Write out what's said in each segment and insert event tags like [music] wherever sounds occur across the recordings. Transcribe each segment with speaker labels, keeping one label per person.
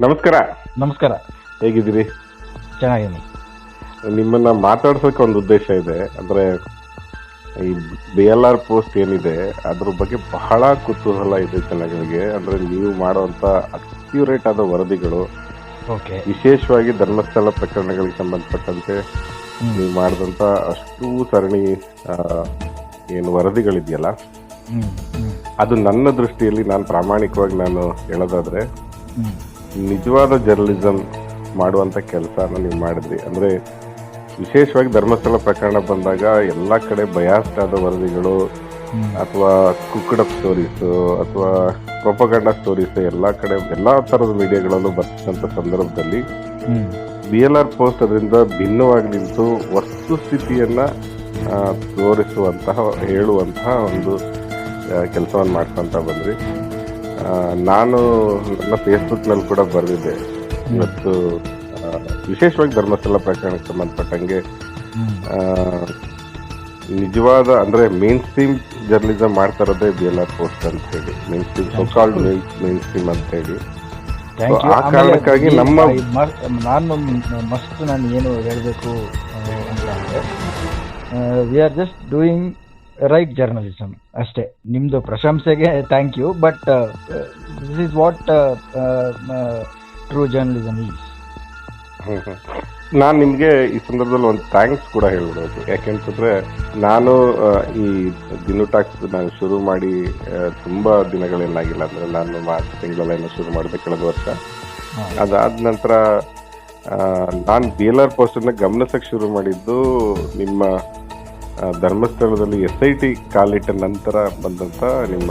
Speaker 1: ನಮಸ್ಕಾರ.
Speaker 2: ನಮಸ್ಕಾರ.
Speaker 1: ಹೇಗಿದ್ದೀರಿ?
Speaker 2: ಚೆನ್ನಾಗಿದ್ದೀನಿ.
Speaker 1: ನಿಮ್ಮನ್ನ ಮಾತಾಡ್ಸೋಕೆ ಒಂದು ಉದ್ದೇಶ ಇದೆ. ಅಂದ್ರೆ ಈ ಬಿ ಎಲ್ ಆರ್ ಪೋಸ್ಟ್ ಏನಿದೆ ಅದ್ರ ಬಗ್ಗೆ ಬಹಳ ಕುತೂಹಲ ಇದೆ ಜನಗಳಿಗೆ. ಅಂದ್ರೆ ನೀವು ಮಾಡುವಂತ ಅಕ್ಯುರೇಟ್ ಆದ ವರದಿಗಳು
Speaker 2: ಓಕೆ.
Speaker 1: ವಿಶೇಷವಾಗಿ ಧರ್ಮಸ್ಥಳ ಪ್ರಕರಣಗಳಿಗೆ ಸಂಬಂಧಪಟ್ಟಂತೆ ನೀವು ಮಾಡಿದಂತ ಅಷ್ಟು ಸರಣಿ ಏನು ವರದಿಗಳಿದೆಯಲ್ಲ? ಅದು ನನ್ನ ದೃಷ್ಟಿಯಲ್ಲಿ ನಾನು ಪ್ರಾಮಾಣಿಕವಾಗಿ ನಾನು ಹೇಳೋದಾದ್ರೆ ನಿಜವಾದ ಜರ್ನಲಿಸಮ್ ಮಾಡುವಂತ ಕೆಲಸನ ನೀವು ಮಾಡಿದ್ರಿ. ಅಂದ್ರೆ ವಿಶೇಷವಾಗಿ ಧರ್ಮಸ್ಥಳ ಪ್ರಕರಣ ಬಂದಾಗ ಎಲ್ಲ ಕಡೆ ಬಯಾಸ್ಡ್ ಆದ ವರದಿಗಳು, ಅಥವಾ ಕುಕ್ಕಡ ಸ್ಟೋರೀಸ್ ಅಥವಾ ಪ್ರೊಪಗಂಡ ಸ್ಟೋರೀಸ್ ಎಲ್ಲಾ ಕಡೆ ಎಲ್ಲಾ ತರದ ಮೀಡಿಯಾಗಳಲ್ಲೂ ಬರ್ತಿದ್ದಂತ ಸಂದರ್ಭದಲ್ಲಿ ಬಿ ಎಲ್ ಆರ್ ಪೋಸ್ಟ್ ಅದರಿಂದ ಭಿನ್ನವಾಗಿ ನಿಂತು ವಸ್ತುಸ್ಥಿತಿಯನ್ನ ತೋರಿಸುವಂತಹ, ಹೇಳುವಂತಹ ಒಂದು ಕೆಲಸವನ್ನು ಮಾಡ್ಕೊಂತ ಬಂದ್ರಿ ನಾನು ನನ್ನ ಫೇಸ್ಬುಕ್ನಲ್ಲಿ ಕೂಡ ಬರೆದಿದ್ದೆ. ಇವತ್ತು ವಿಶೇಷವಾಗಿ ಧರ್ಮಸ್ಥಳ ಪ್ರಕರಣಕ್ಕೆ ಸಂಬಂಧಪಟ್ಟಂಗೆ ನಿಜವಾದ ಅಂದ್ರೆ ಮೇನ್ ಸ್ಟ್ರೀಮ್ ಜರ್ನಲಿಸಮ್ ಮಾಡ್ತಾ ಇರೋದೇ ಬಿ ಎಲ್ ಆರ್ ಪೋಸ್ಟ್ ಅಂತ ಹೇಳಿ main stream so called main stream ಅಂತ ಹೇಳಿ. ಆ ಕಾರಣಕ್ಕಾಗಿ ನಮ್ಮ-
Speaker 2: ನಾನು ಮಸ್ತ್ ನಾನು ಏನು ಹೇಳಬೇಕು ಅಂತ ಅಂದರೆ we are just doing right journalism ಅಷ್ಟೇ. ನಿಮ್ಮದು ಪ್ರಶಂಸೆಗೆ thank you but this is what true journalism is
Speaker 1: ನಾನು ನಿಮಗೆ ಈ ಸಂದರ್ಭದಲ್ಲಿ ಒಂದು ಥ್ಯಾಂಕ್ಸ್ ಕೂಡ ಹೇಳ್ಬಿಡೋದು. ಯಾಕೆಂತಂದ್ರೆ ನಾನು ಈ ದಿನು ಟಾಕ್ಸ್ ನಾನು ಶುರು ಮಾಡಿ ತುಂಬ ತುಂಬಾ ದಿನಗಳೇನಾಗಿಲ್ಲ ಅಂದರೆ ನಾನು ಮಾರ್ಚ್ ತಿಂಗಳಲ್ಲೇನೋ ಶುರು ಮಾಡಿದೆ ಕಳೆದ ವರ್ಷ. ಅದಾದ ನಂತರ ನಾನು ಡೀಲರ್ ಪೋಸ್ಟನ್ನು ಗಮನಿಸಕ್ಕೆ ಶುರು ಮಾಡಿದ್ದು ನಿಮ್ಮ ಧರ್ಮಸ್ಥಳದಲ್ಲಿ ಎಸ್ ಐ ಟಿ ಕಾಲಿಟ್ಟ ನಂತರ ಬಂದಂತ ನಿಮ್ಮ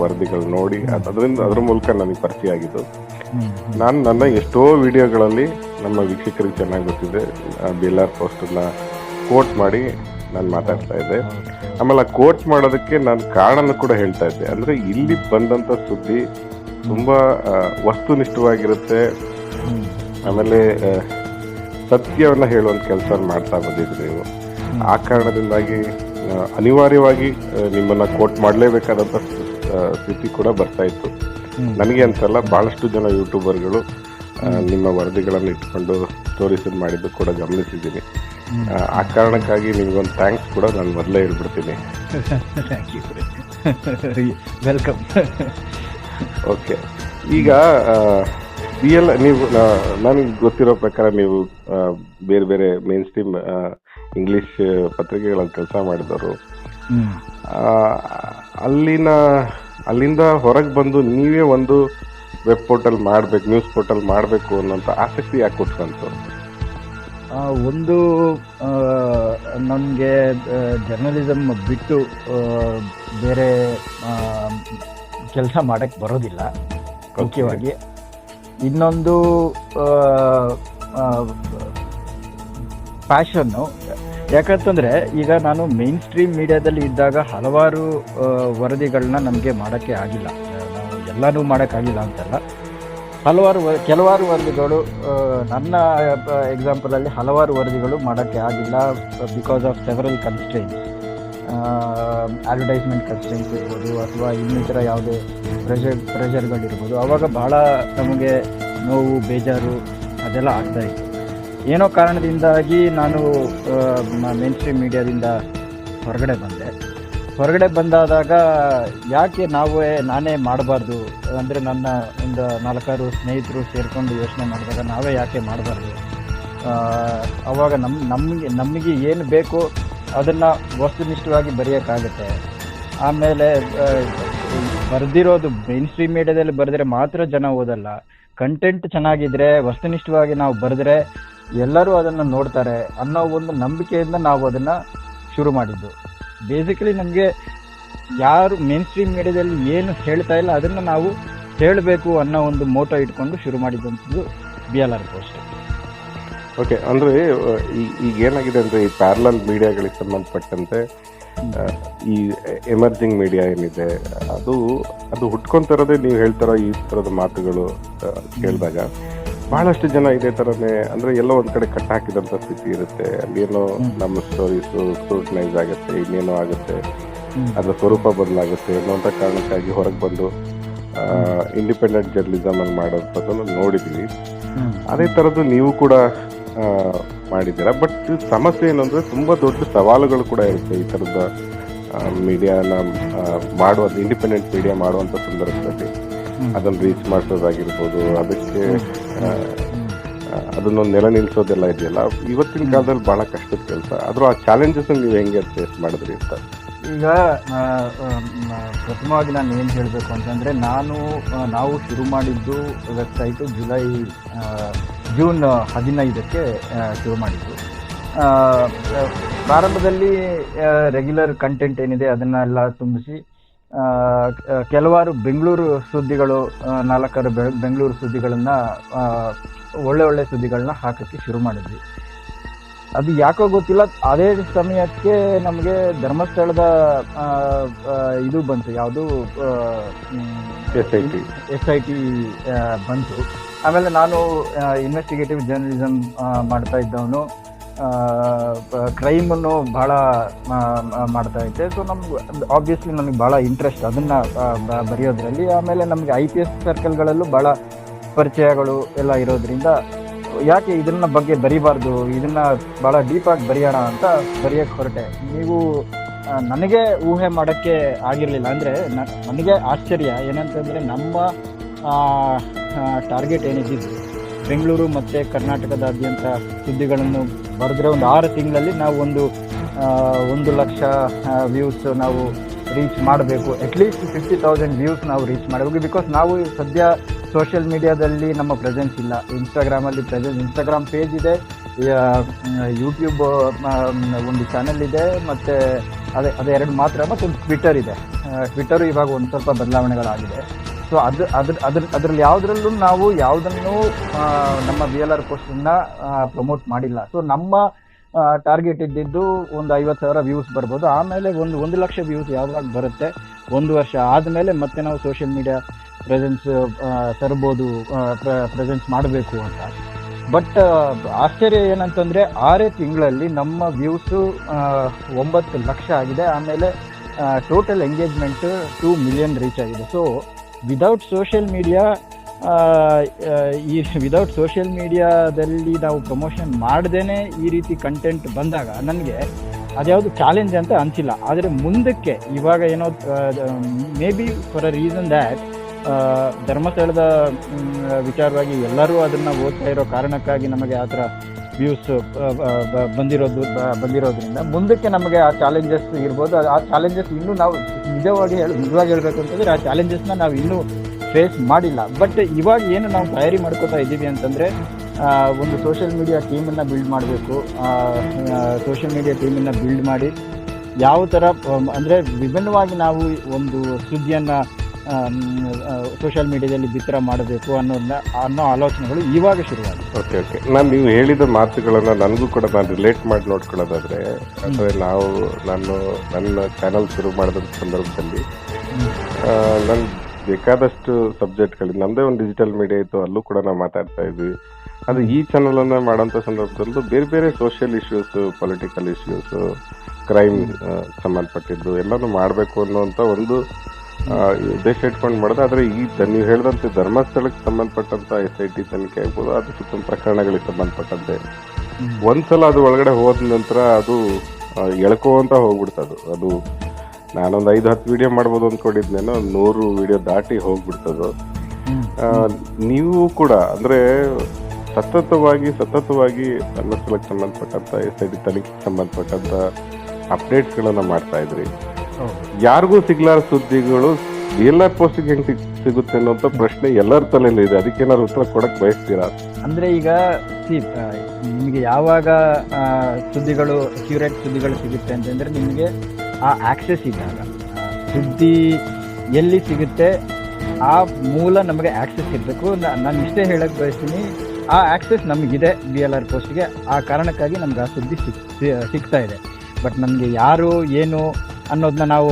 Speaker 1: ವರದಿಗಳು ನೋಡಿ ಅದರಿಂದ ಅದ್ರ ಮೂಲಕ ನನಗೆ ಪರಿಚಯ ಆಗಿದ್ದು. ನಾನು ನನ್ನ ಎಷ್ಟೋ ವಿಡಿಯೋಗಳಲ್ಲಿ ನಮ್ಮ ವೀಕ್ಷಕರಿಗೆ ಚೆನ್ನಾಗಿ ಗೊತ್ತಿದೆ. ಬಿ ಎಲ್ ಆರ್ ಪೋಸ್ಟನ್ನ ಕೋಟ್ ಮಾಡಿ ನಾನು ಮಾತಾಡ್ತಾ ಇದ್ದೆ. ಆಮೇಲೆ ಆ ಕೋಟ್ ಮಾಡೋದಕ್ಕೆ ನಾನು ಕಾರಣನ ಕೂಡ ಹೇಳ್ತಾ ಇದ್ದೆ. ಅಂದ್ರೆ ಇಲ್ಲಿ ಬಂದಂತ ಸುದ್ದಿ ತುಂಬಾ ವಸ್ತುನಿಷ್ಠವಾಗಿರುತ್ತೆ. ಆಮೇಲೆ ಸತ್ಯವನ್ನ ಹೇಳುವಂತ ಕೆಲಸ ಮಾಡ್ತಾ ಬಂದಿದ್ರಿ ನೀವು. ಆ ಕಾರಣದಿಂದಾಗಿ ಅನಿವಾರ್ಯವಾಗಿ ನಿಮ್ಮನ್ನ ಕೋಟ್ ಮಾಡಲೇಬೇಕಾದಂತ ಸ್ಥಿತಿ ಕೂಡ ಬರ್ತಾ ಇತ್ತು. ನನಗೆ ಅಂತಲ್ಲ ಬಹಳಷ್ಟು ಜನ ಯೂಟ್ಯೂಬರ್ಗಳು ನಿಮ್ಮ ವರದಿಗಳನ್ನು ಇಟ್ಕೊಂಡು ಸ್ಟೋರೀಸ್ ಮಾಡಿದ್ದು ಕೂಡ ಗಮನಿಸಿದ್ದೀನಿ. ಆ, ಕಾರಣಕ್ಕಾಗಿ ನಿಮ್ಗೊಂದು ಥ್ಯಾಂಕ್ಸ್ ಕೂಡ ನಾನು ಮೊದಲೇ ಹೇಳ್ಬಿಡ್ತೀನಿ.
Speaker 2: Welcome
Speaker 1: okay. ಈಗ ಬಿ ಎಲ್ ನೀವು ನನಗೆ ಗೊತ್ತಿರೋ ಪ್ರಕಾರ ನೀವು ಬೇರೆ ಬೇರೆ ಮೇನ್ ಸ್ಟ್ರೀಮ್ ಇಂಗ್ಲಿಷ್ ಪತ್ರಿಕೆಗಳಲ್ಲಿ ಕೆಲಸ ಮಾಡಿದವರು. ಅಲ್ಲಿನ ಅಲ್ಲಿಂದ ಹೊರಗೆ ಬಂದು ನೀವೇ ಒಂದು ವೆಬ್ ಪೋರ್ಟಲ್ ಮಾಡಬೇಕು ನ್ಯೂಸ್ ಪೋರ್ಟಲ್ ಮಾಡಬೇಕು ಅನ್ನೋಂಥ ಆಸಕ್ತಿ ಯಾಕೆ ಕೊಟ್ಕಂತು
Speaker 2: ಒಂದು ನಮಗೆ ಜರ್ನಲಿಸಮ್ ಬಿಟ್ಟು ಬೇರೆ ಕೆಲಸ ಮಾಡಕ್ಕೆ ಬರೋದಿಲ್ಲ ಮುಖ್ಯವಾಗಿ. ಇನ್ನೊಂದು ಪ್ಯಾಷನ್ನು ಯಾಕಂತಂದರೆ ಈಗ ನಾನು ಮೇನ್ ಸ್ಟ್ರೀಮ್ ಮೀಡಿಯಾದಲ್ಲಿ ಇದ್ದಾಗ ಹಲವಾರು ವರದಿಗಳನ್ನ ನಮಗೆ ಮಾಡೋಕ್ಕೆ ಆಗಿಲ್ಲ. ಎಲ್ಲಾನು ಮಾಡೋಕ್ಕಾಗಿಲ್ಲ ಅಂತಲ್ಲ. ಹಲವಾರು ಕೆಲವಾರು ವರದಿಗಳು ನನ್ನ ಎಕ್ಸಾಂಪಲಲ್ಲಿ ಹಲವಾರು ವರದಿಗಳು ಮಾಡೋಕ್ಕೆ ಆಗಿಲ್ಲ because of several constraints advertisement constraints ಇರ್ಬೋದು ಅಥವಾ ಇನ್ನಿತರ ಯಾವುದೇ ಪ್ರೆಷರ್ ಪ್ರೆಷರ್ಗಳಿರ್ಬೋದು ಆವಾಗ ಭಾಳ ನಮಗೆ ನೋವು, ಬೇಜಾರು ಅದೆಲ್ಲ ಆಗ್ತಾ ಇತ್ತು. ಏನೋ ಕಾರಣದಿಂದಾಗಿ ನಾನು ಮೇನ್ ಸ್ಟ್ರೀಮ್ ಮೀಡಿಯಾದಿಂದ ಹೊರಗಡೆ ಬಂದೆ. ಹೊರಗಡೆ ಬಂದಾದಾಗ ಯಾಕೆ ನಾವೇ, ನಾನೇ ಮಾಡಬಾರ್ದು? ಅಂದರೆ ನನ್ನ ಒಂದು ನಾಲ್ಕಾರು ಸ್ನೇಹಿತರು ಸೇರಿಕೊಂಡು ಯೋಚನೆ ಮಾಡಿದಾಗ ನಾವೇ ಯಾಕೆ ಮಾಡಬಾರ್ದು? ಅವಾಗ ನಮ್ಮ ನಮಗೆ ನಮಗೆ ಏನು ಬೇಕೋ ಅದನ್ನು ವಸ್ತುನಿಷ್ಠವಾಗಿ ಬರೆಯೋಕ್ಕಾಗುತ್ತೆ. ಆಮೇಲೆ ಬರೆದಿರೋದು ಮೇನ್ ಸ್ಟ್ರೀಮ್ ಮೀಡಿಯಾದಲ್ಲಿ ಬರೆದ್ರೆ ಮಾತ್ರ ಜನ ಓದಲ್ಲ. ಕಂಟೆಂಟ್ ಚೆನ್ನಾಗಿದ್ರೆ, ವಸ್ತುನಿಷ್ಠವಾಗಿ ನಾವು ಬರೆದ್ರೆ ಎಲ್ಲರೂ ಅದನ್ನು ನೋಡ್ತಾರೆ ಅನ್ನೋ ಒಂದು ನಂಬಿಕೆಯಿಂದ ನಾವು ಅದನ್ನು ಶುರು ಮಾಡಿದ್ದು. ಬೇಸಿಕಲಿ ನಮಗೆ ಯಾರು ಮೇನ್ ಸ್ಟ್ರೀಮ್ ಮೀಡಿಯಾದಲ್ಲಿ ಏನು ಹೇಳ್ತಾ ಇಲ್ಲ ಅದನ್ನು ನಾವು ಹೇಳಬೇಕು ಅನ್ನೋ ಒಂದು ಮೋಟೋ ಇಟ್ಕೊಂಡು ಶುರು ಮಾಡಿದ್ದಂಥದ್ದು B L R post
Speaker 1: okay ಅಂದರೆ ಈಗ ಏನಾಗಿದೆ ಅಂದರೆ ಈ ಪ್ಯಾರಲಲ್ ಮೀಡಿಯಾಗಳಿಗೆ ಸಂಬಂಧಪಟ್ಟಂತೆ ಈ ಎಮರ್ಜಿಂಗ್ ಮೀಡಿಯಾ ಏನಿದೆ, ಅದು ಅದು ಹುಟ್ಕೊಂತಿರೋದೇ ನೀವು ಹೇಳ್ತಾರೋ ಈ ಥರದ ಮಾತುಗಳು ಕೇಳಿದಾಗ. ಬಹಳಷ್ಟು ಜನ ಇದೇ ತರನೇ ಅಂದ್ರೆ ಎಲ್ಲೋ ಒಂದ್ ಕಡೆ ಕಟ್ ಹಾಕಿದಂತ ಸ್ಥಿತಿ ಇರುತ್ತೆ. ಅಲ್ಲೇನೋ ನಮ್ಮ ಸ್ಟೋರೀಸ್ ಸ್ಕ್ರೂಟನೈಸ್ ಆಗುತ್ತೆ ಇನ್ನೇನೋ ಆಗುತ್ತೆ ಅದ್ರ ಸ್ವರೂಪ ಬದಲಾಗುತ್ತೆ ಅನ್ನೋಂಥ ಕಾರಣಕ್ಕಾಗಿ ಹೊರಗೆ ಬಂದು ಇಂಡಿಪೆಂಡೆಂಟ್ ಜರ್ನಲಿಸಮ್ ಅಲ್ಲಿ ಮಾಡೋಂಥದ್ದನ್ನು ನೋಡಿದೀವಿ. ಅದೇ ಥರದ್ದು ನೀವು ಕೂಡ ಮಾಡಿದ್ದೀರಾ. ಬಟ್ ಸಮಸ್ಯೆ ಏನಂದ್ರೆ ತುಂಬಾ ದೊಡ್ಡ ಸವಾಲುಗಳು ಕೂಡ ಇರುತ್ತೆ ಈ ಥರದ ಮೀಡಿಯಾನ ಮಾಡುವ ಇಂಡಿಪೆಂಡೆಂಟ್ ಮೀಡಿಯಾ ಮಾಡುವಂಥ ಸಂದರ್ಭದಲ್ಲಿ. ಅದನ್ನು ರೀಚ್ ಮಾಡಿಸೋದಾಗಿರ್ಬೋದು ಅದಕ್ಕೆ ಆ, ನೆಲ ನಿಲ್ಸೋದೆಲ್ಲ ಇದೆಯಲ್ಲ? ಇವತ್ತಿನ ಕಾಲದಲ್ಲಿ ಬಹಳ ಕಷ್ಟದ ಕೆಲಸ. ಆದರೂ ಆ ಚಾಲೆಂಜಸ್ ನೀವು ಹೆಂಗೆ ಫೇಸ್ ಮಾಡಿದ್ರಿ ಅಂತ?
Speaker 2: ಈಗ ಪ್ರಥಮವಾಗಿ ನಾನು ಏನು ಹೇಳಬೇಕು ಅಂತಂದರೆ ನಾನು ನಾವು ಶುರು ಮಾಡಿದ್ದು ವೆಬ್ಸೈಟು ಜುಲೈ ಜೂನ್ ಹದಿನೈದಕ್ಕೆ ಶುರು ಮಾಡಿದ್ದು. ಪ್ರಾರಂಭದಲ್ಲಿ ರೆಗ್ಯುಲರ್ ಕಂಟೆಂಟ್ ಏನಿದೆ ಅದನ್ನೆಲ್ಲ ತುಂಬಿಸಿ ಕೆಲವಾರು ಬೆಂಗಳೂರು ಸುದ್ದಿಗಳು ನಾಲ್ಕಾರು ಬೆಂಗಳೂರು ಸುದ್ದಿಗಳನ್ನು ಒಳ್ಳೆ ಒಳ್ಳೆ ಸುದ್ದಿಗಳನ್ನ ಹಾಕೋಕ್ಕೆ ಶುರು ಮಾಡಿದ್ವಿ. ಅದು ಯಾಕೋ ಗೊತ್ತಿಲ್ಲ ಅದೇ ಸಮಯಕ್ಕೆ ನಮಗೆ ಧರ್ಮಸ್ಥಳದ ಇದು ಬಂತು ಯಾವುದು
Speaker 1: S I T.
Speaker 2: S I T ಬಂತು. ಆಮೇಲೆ ನಾನು ಇನ್ವೆಸ್ಟಿಗೇಟಿವ್ ಜರ್ನಲಿಸಮ್ ಮಾಡ್ತಾ ಇದ್ದವನು. ಕ್ರೈಮನ್ನು ಭಾಳ ಮಾಡ್ತಾ ಇದ್ದೆ. ಸೊ ನಮ್ಗೆ ಆಬ್ವಿಯಸ್ಲಿ ನನಗೆ ಭಾಳ ಇಂಟ್ರೆಸ್ಟ್ ಅದನ್ನು ಬರೆಯೋದ್ರಲ್ಲಿ. ಆಮೇಲೆ ನಮಗೆ ಐ ಪಿ ಎಸ್ ಸರ್ಕಲ್ಗಳಲ್ಲೂ ಭಾಳ ಪರಿಚಯಗಳು ಎಲ್ಲ ಇರೋದ್ರಿಂದ, ಯಾಕೆ ಇದನ್ನ ಬಗ್ಗೆ ಬರಿಬಾರ್ದು, ಇದನ್ನ ಭಾಳ ಡೀಪಾಗಿ ಬರೆಯೋಣ ಅಂತ ಬರೆಯೋಕ್ಕೆ ಹೊರಟೆ. ನೀವು ನನಗೆ ಊಹೆ ಮಾಡೋಕ್ಕೆ ಆಗಿರಲಿಲ್ಲ. ಅಂದರೆ ನನಗೆ ಆಶ್ಚರ್ಯ ಏನಂತಂದರೆ, ನಮ್ಮ ಟಾರ್ಗೆಟ್ ಏನಿದ್ದು ಬೆಂಗಳೂರು ಮತ್ತು ಕರ್ನಾಟಕದಾದ್ಯಂತ ಸುದ್ದಿಗಳನ್ನು ಬರೆದ್ರೆ ಒಂದು ಆರು ತಿಂಗಳಲ್ಲಿ ನಾವು ಒಂದು ಒಂದು ಲಕ್ಷ ವ್ಯೂಸ್ ನಾವು ರೀಚ್ ಮಾಡಬೇಕು. At least fifty thousand views ನಾವು ರೀಚ್ ಮಾಡಬೇಕು. ಬಿಕಾಸ್ ನಾವು ಸದ್ಯ ಸೋಷಿಯಲ್ ಮೀಡಿಯಾದಲ್ಲಿ ನಮ್ಮ ಪ್ರೆಸೆನ್ಸ್ ಇಲ್ಲ. ಇನ್ಸ್ಟಾಗ್ರಾಮಲ್ಲಿ ಪ್ರೆಸೆನ್ಸ್ ಇನ್ಸ್ಟಾಗ್ರಾಮ್ ಪೇಜ್ ಇದೆ. ಯೂಟ್ಯೂಬ್ ಒಂದು ಚಾನಲ್ ಇದೆ. ಮತ್ತು ಅದೇ ಅದೇ ಎರಡು ಮಾತ್ರ. ಮತ್ತು ಒಂದು ಟ್ವಿಟರ್ ಇದೆ ಟ್ವಿಟರು ಇವಾಗ ಒಂದು ಸ್ವಲ್ಪ ಬದಲಾವಣೆಗಳಾಗಿದೆ. ಸೊ ಅದು ಅದ್ರ ಅದ್ರ, ಅದ್ರಲ್ಲಿ ಯಾವುದ್ರಲ್ಲೂ ನಾವು ಯಾವುದನ್ನು ನಮ್ಮ ಬಿ ಎಲ್ ಆರ್ ಕೋಶನ್ನ ಪ್ರಮೋಟ್ ಮಾಡಿಲ್ಲ. ಸೊ ನಮ್ಮ ಟಾರ್ಗೆಟ್ ಇದ್ದಿದ್ದು ಒಂದು ಐವತ್ತು ಸಾವಿರ ವ್ಯೂಸ್ ಬರ್ಬೋದು. ಆಮೇಲೆ ಒಂದು ಒಂದು ಲಕ್ಷ ವ್ಯೂಸ್ ಯಾವಾಗ ಬರುತ್ತೆ? ಒಂದು ವರ್ಷ ಆದಮೇಲೆ ಮತ್ತೆ ನಾವು ಸೋಷಿಯಲ್ ಮೀಡಿಯಾ ಪ್ರೆಸೆನ್ಸ್ ತರ್ಬೋದು ಪ್ರೆಸೆನ್ಸ್ ಮಾಡಬೇಕು ಅಂತ. ಬಟ್ ಆಶ್ಚರ್ಯ ಏನಂತಂದರೆ, ಆರೇ ತಿಂಗಳಲ್ಲಿ ನಮ್ಮ ವ್ಯೂಸು ಒಂಬತ್ತು ಲಕ್ಷ ಆಗಿದೆ. ಆಮೇಲೆ total engagement two million reach ಆಗಿದೆ. ಸೊ ವಿದೌಟ್ ಸೋಷಿಯಲ್ ಮೀಡಿಯಾ ಈ ವಿದೌಟ್ ಸೋಷಿಯಲ್ ಮೀಡಿಯಾದಲ್ಲಿ ನಾವು ಪ್ರಮೋಷನ್ ಮಾಡ್ದೇ ಈ ರೀತಿ ಕಂಟೆಂಟ್ ಬಂದಾಗ ನನಗೆ ಅದ್ಯಾವುದು ಚಾಲೆಂಜ್ ಅಂತ ಅನಿಸಿಲ್ಲ. ಆದರೆ ಮುಂದಕ್ಕೆ ಇವಾಗ ಏನೋ may be for a reason that ಧರ್ಮಸ್ಥಳದ ವಿಚಾರವಾಗಿ ಎಲ್ಲರೂ ಅದನ್ನು ಓದ್ತಾ ಇರೋ ಕಾರಣಕ್ಕಾಗಿ ನಮಗೆ ಆ ಥರ ವ್ಯೂಸ್ ಬಂದಿರೋದು, ಬ- ಬಂದಿರೋದ್ರಿಂದ ಮುಂದಕ್ಕೆ ನಮಗೆ ಆ ಚಾಲೆಂಜಸ್ ಇರ್ಬೋದು. ಆ- ಚಾಲೆಂಜಸ್ ಇನ್ನೂ ನಾವು ನಿಜವಾಗಿ ಹೇಳಿ, ನಿಜವಾಗಿ ಹೇಳಬೇಕು ಅಂತಂದರೆ ಆ ಚಾಲೆಂಜಸ್ನ ನಾವು ಇನ್ನೂ ಫೇಸ್ ಮಾಡಿಲ್ಲ. ಬಟ್ ಇವಾಗ ಏನು ನಾವು ತಯಾರಿ ಮಾಡ್ಕೋತಾ ಇದ್ದೀವಿ ಅಂತಂದರೆ ಒಂದು ಸೋಷಿಯಲ್ ಮೀಡಿಯಾ ಟೀಮನ್ನು ಬಿಲ್ಡ್ ಮಾಡಬೇಕು. ಸೋಷಿಯಲ್ ಮೀಡಿಯಾ ಟೀಮನ್ನು ಬಿಲ್ಡ್ ಮಾಡಿ, ಯಾವ ಥರ ಅಂದರೆ ವಿಭಿನ್ನವಾಗಿ ನಾವು ಒಂದು ಸುದ್ದಿಯನ್ನು ಸೋಷಿಯಲ್ ಮೀಡಿಯಾದಲ್ಲಿ ಬಿತ್ತರ ಮಾಡಬೇಕು ಅನ್ನೋದನ್ನ ಅನ್ನೋ ಆಲೋಚನೆಗಳು ಇವಾಗ ಶುರುವಾಗಿದೆ.
Speaker 1: Okay okay. ನಾನು ನೀವು ಹೇಳಿದ ಮಾತುಗಳನ್ನು ನನಗೂ ಕೂಡ ನಾನು ರಿಲೇಟ್ ಮಾಡಿ ನೋಡ್ಕೊಳ್ಳೋದಾದ್ರೆ, ಅಂದರೆ ನಾವು ನಾನು ನನ್ನ ಚಾನಲ್ ಶುರು ಮಾಡಿದಂಥ ಸಂದರ್ಭದಲ್ಲಿ ನನ್ನ ಬೇಕಾದಷ್ಟು ಸಬ್ಜೆಕ್ಟ್ಗಳು ನಮ್ಮದೇ ಒಂದು ಡಿಜಿಟಲ್ ಮೀಡಿಯಾ ಇತ್ತು, ಅಲ್ಲೂ ಕೂಡ ನಾವು ಮಾತಾಡ್ತಾ ಇದ್ವಿ. ಅದು ಈ ಚಾನಲನ್ನು ಅನ್ನ ಮಾಡೋಂಥ ಸಂದರ್ಭದಲ್ಲೂ ಬೇರೆ ಬೇರೆ social issues political issues crime ಸಂಬಂಧಪಟ್ಟಿದ್ದು ಎಲ್ಲನೂ ಮಾಡಬೇಕು ಅನ್ನುವಂಥ ಒಂದು ಉದ್ದೇಶ ಇಟ್ಕೊಂಡು ಮಾಡಿದೆ ಆದರೆ ಈ ನೀವು ಹೇಳಿದಂತೆ ಧರ್ಮಸ್ಥಳಕ್ಕೆ ಸಂಬಂಧಪಟ್ಟಂತ ಎಸ್ ಐ ಟಿ ತನಿಖೆ ಆಗ್ಬೋದು ಅದು ಸುತ್ತ ಪ್ರಕರಣಗಳಿಗೆ ಸಂಬಂಧಪಟ್ಟಂತೆ. ಒಂದ್ಸಲ ಅದು ಒಳಗಡೆ ಹೋದ ನಂತರ ಅದು ಎಳ್ಕೋಂತ ಹೋಗ್ಬಿಡ್ತದು ಅದು. ನಾನೊಂದು ಐದು ಹತ್ತು ವಿಡಿಯೋ ಮಾಡ್ಬೋದು ಅಂದ್ಕೊಂಡಿದ್ನೇನೋ ನೂರು ವಿಡಿಯೋ ದಾಟಿ ಹೋಗ್ಬಿಡ್ತದು ನೀವು ಕೂಡ ಅಂದರೆ ಸತತವಾಗಿ ಸತತವಾಗಿ ಧರ್ಮಸ್ಥಳಕ್ಕೆ ಸಂಬಂಧಪಟ್ಟಂತ ಎಸ್ ಐ ಟಿ ತನಿಖೆಗೆ ಸಂಬಂಧಪಟ್ಟಂಥ ಅಪ್ಡೇಟ್ಸ್ಗಳನ್ನು ಮಾಡ್ತಾ ಇದ್ರಿ. ಯಾರಿಗೂ ಸಿಗ್ಲಾರ ಸುದ್ದಿಗಳು ಎಲ್ಲ ಪೋಸ್ಟಿಗೆ ಹೆಂಗ್ ಸಿಗುತ್ತೆ ಅನ್ನೋಂಥ ಪ್ರಶ್ನೆ ಎಲ್ಲರ ತಲೆಯಲ್ಲಿ ಇದೆ. ಅದಕ್ಕೆ ಏನಾದ್ರು ಉತ್ತರ ಕೊಡಕ್ ಬಯಸ್ತೀರಾ?
Speaker 2: ಅಂದ್ರೆ ಈಗ ನಿಮಗೆ ಯಾವಾಗ ಸುದ್ದಿಗಳು ಅಕ್ಯುರೇಟ್ ಸುದ್ದಿಗಳು ಸಿಗುತ್ತೆ ಅಂತಂದ್ರೆ ನಿಮಗೆ ಆ ಆಕ್ಸೆಸ್ ಇದ್ದಾಗ ಸುದ್ದಿ ಎಲ್ಲಿ ಸಿಗುತ್ತೆ, ಆ ಮೂಲ ನಮಗೆ ಆಕ್ಸೆಸ್ ಇರಬೇಕು. ನಾನು ಇಷ್ಟೇ ಹೇಳಕ್ ಬಯಸ್ತೀನಿ, ಆ ಆಕ್ಸೆಸ್ ನಮಗಿದೆ ಬಿ ಎಲ್ ಆರ್ ಪೋಸ್ಟ್ಗೆ ಆ ಕಾರಣಕ್ಕಾಗಿ ನಮ್ಗೆ ಆ ಸುದ್ದಿ ಸಿಗ್ತಾ ಇದೆ. ಬಟ್ ನಮಗೆ ಯಾರು, ಏನು ಅನ್ನೋದನ್ನ ನಾವು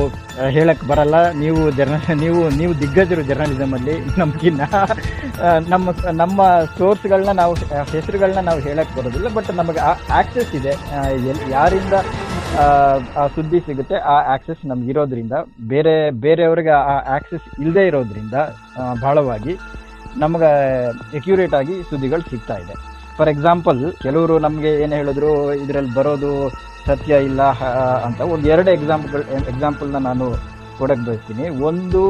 Speaker 2: ಹೇಳಕ್ಕೆ ಬರಲ್ಲ. ನೀವು ಜರ್ನ ನೀವು ನೀವು ದಿಗ್ಗಜರು ಜರ್ನಲಿಸಮಲ್ಲಿ ನಮಗಿನ್ನ ನಮ್ಗಿನ್ನ ನಮ್ಮ ನಮ್ಮ ಸೋರ್ಸ್ಗಳನ್ನ ನಾವು ಹೆಸರುಗಳನ್ನ ನಾವು ಹೇಳಕ್ಕೆ ಬರೋದಿಲ್ಲ. ಬಟ್ ನಮಗೆ ಆಕ್ಸೆಸ್ ಇದೆ. ಯಾರಿಂದ, ಆ ಸುದ್ದಿ ಸಿಗುತ್ತೆ, ಆ ಆಕ್ಸೆಸ್ ನಮ್ಗೆ ಇರೋದ್ರಿಂದ. ಬೇರೆ, ಬೇರೆಯವ್ರಿಗೆ ಆ ಆಕ್ಸೆಸ್ ಇಲ್ಲದೆ ಇರೋದ್ರಿಂದ ಬಹಳವಾಗಿ ನಮಗೆ ಎಕ್ಯುರೇಟ್ ಆಗಿ ಸುದ್ದಿಗಳು ಸಿಗ್ತಾ ಇದೆ. ಫಾರ್ ಎಕ್ಸಾಂಪಲ್ ಕೆಲವರು ನಮಗೆ ಏನು ಹೇಳಿದ್ರು, ಇದರಲ್ಲಿ ಬರೋದು ಸತ್ಯ ಇಲ್ಲ ಅಂತ ಒಂದು ಎರಡು ಎಕ್ಸಾಂಪಲ್ ಎಕ್ಸಾಂಪಲ್ನ ನಾನು ಕೊಡಕ್ಕೆ ಬಯಸ್ತೀನಿ. ಒಂದು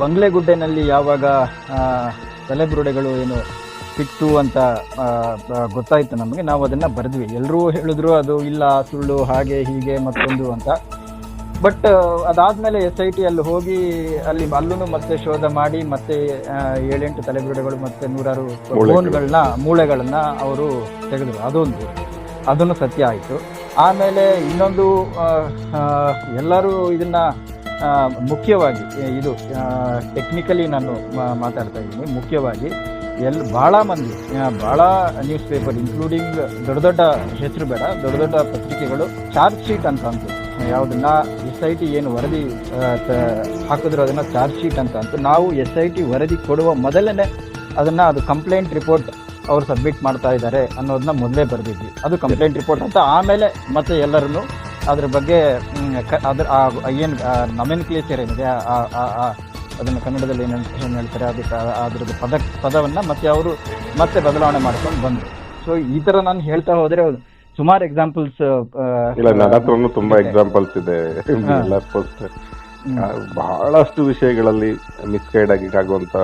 Speaker 2: ಬಂಗ್ಲೆಗುಡ್ಡೆನಲ್ಲಿ ಯಾವಾಗ ತಲೆಬುರುಡೆಗಳು ಏನು ಸಿಕ್ತು ಅಂತ ಗೊತ್ತಾಯಿತು ನಮಗೆ ನಾವು ಅದನ್ನ ಬರೆದ್ವಿ. ಎಲ್ಲರೂ ಹೇಳಿದ್ರು ಅದು ಇಲ್ಲ ಸುಳ್ಳು ಹಾಗೆ ಹೀಗೆ ಮತ್ತೊಂದು ಅಂತ. ಬಟ್ ಅದಾದಮೇಲೆ ಎಸ್ ಐ ಟಿ ಅಲ್ಲಿ ಹೋಗಿ ಅಲ್ಲಿ ಅಲ್ಲೂ ಮತ್ತೆ ಶೋಧ ಮಾಡಿ ಮತ್ತೆ ಏಳೆಂಟು ತಲೆಬುರುಡೆಗಳು ಮತ್ತೆ ನೂರಾರು ಫೋನ್ಗಳನ್ನ ಮೂಳೆಗಳನ್ನ ಅವರು ತೆಗೆದ್ರು. ಅದೊಂದು. ಅದನ್ನು ಸತ್ಯ ಆಯಿತು. ಆಮೇಲೆ ಇನ್ನೊಂದು ಎಲ್ಲರೂ ಇದನ್ನ ಮುಖ್ಯವಾಗಿ ಇದು ಟೆಕ್ನಿಕಲಿ ನಾನು ಮಾತಾಡ್ತಾ ಇದ್ದೀನಿ. ಮುಖ್ಯವಾಗಿ, ಎಲ್ ಭಾಳ ಮಂದಿ ಭಾಳ ನ್ಯೂಸ್ ಪೇಪರ್ ಇನ್ಕ್ಲೂಡಿಂಗ್ ದೊಡ್ಡ ದೊಡ್ಡ ಹೆಸರು ಬೇಡ, ದೊಡ್ಡ ದೊಡ್ಡ ಪತ್ರಿಕೆಗಳು ಚಾರ್ಜ್ ಶೀಟ್ ಅಂತ ಅಂತು ಯಾವುದನ್ನ ಎಸ್ ಐ ಟಿ ಏನು ವರದಿ ಹಾಕಿದ್ರು ಅದನ್ನ ಚಾರ್ಜ್ ಶೀಟ್ ಅಂತ ಅಂತು ನಾವು ಎಸ್ ಐ ಟಿ ವರದಿ ಕೊಡುವ ಮೊದಲನೇ ಅದನ್ನ ಅದು ಕಂಪ್ಲೇಂಟ್ ರಿಪೋರ್ಟ್ ಅವ್ರು ಸಬ್ಮಿಟ್ ಮಾಡ್ತಾ ಇದ್ದಾರೆ ಅನ್ನೋದನ್ನ ಮೊದಲೇ ಬರೆದಿದ್ವಿ. ಅದು ಕಂಪ್ಲೇಂಟ್ ರಿಪೋರ್ಟ್ ಅಂತ ಆಮೇಲೆ ಮತ್ತೆ ಎಲ್ಲರೂ ಅದ್ರ ಬಗ್ಗೆ ಅದ್ರ ಏನು ನಮೆನ್ ಕ್ಲೇಚರ್ ಏನಿದೆ ಅದನ್ನು ಕನ್ನಡದಲ್ಲಿ ಏನು ಏನು ಹೇಳ್ತಾರೆ ಅದಕ್ಕೆ ಅದ್ರದ್ದು ಪದ ಪದವನ್ನು ಮತ್ತೆ ಅವರು ಮತ್ತೆ ಬದಲಾವಣೆ ಮಾಡ್ಕೊಂಡು ಬಂದರು. ಸೊ ಈ ಥರ ನಾನು ಹೇಳ್ತಾ ಹೋದರೆ ಸುಮಾರು ಎಕ್ಸಾಂಪಲ್ಸ್
Speaker 1: ಇಲ್ಲ ನನ್ನ ಹತ್ರನು ತುಂಬಾ ಎಕ್ಸಾಂಪಲ್ಸ್ ಇದೆ. [laughs] ಬಹಳಷ್ಟು ವಿಷಯಗಳಲ್ಲಿ ಮಿಸ್ಗೈಡ್ ಆಗಿ ಆಗುವಂತ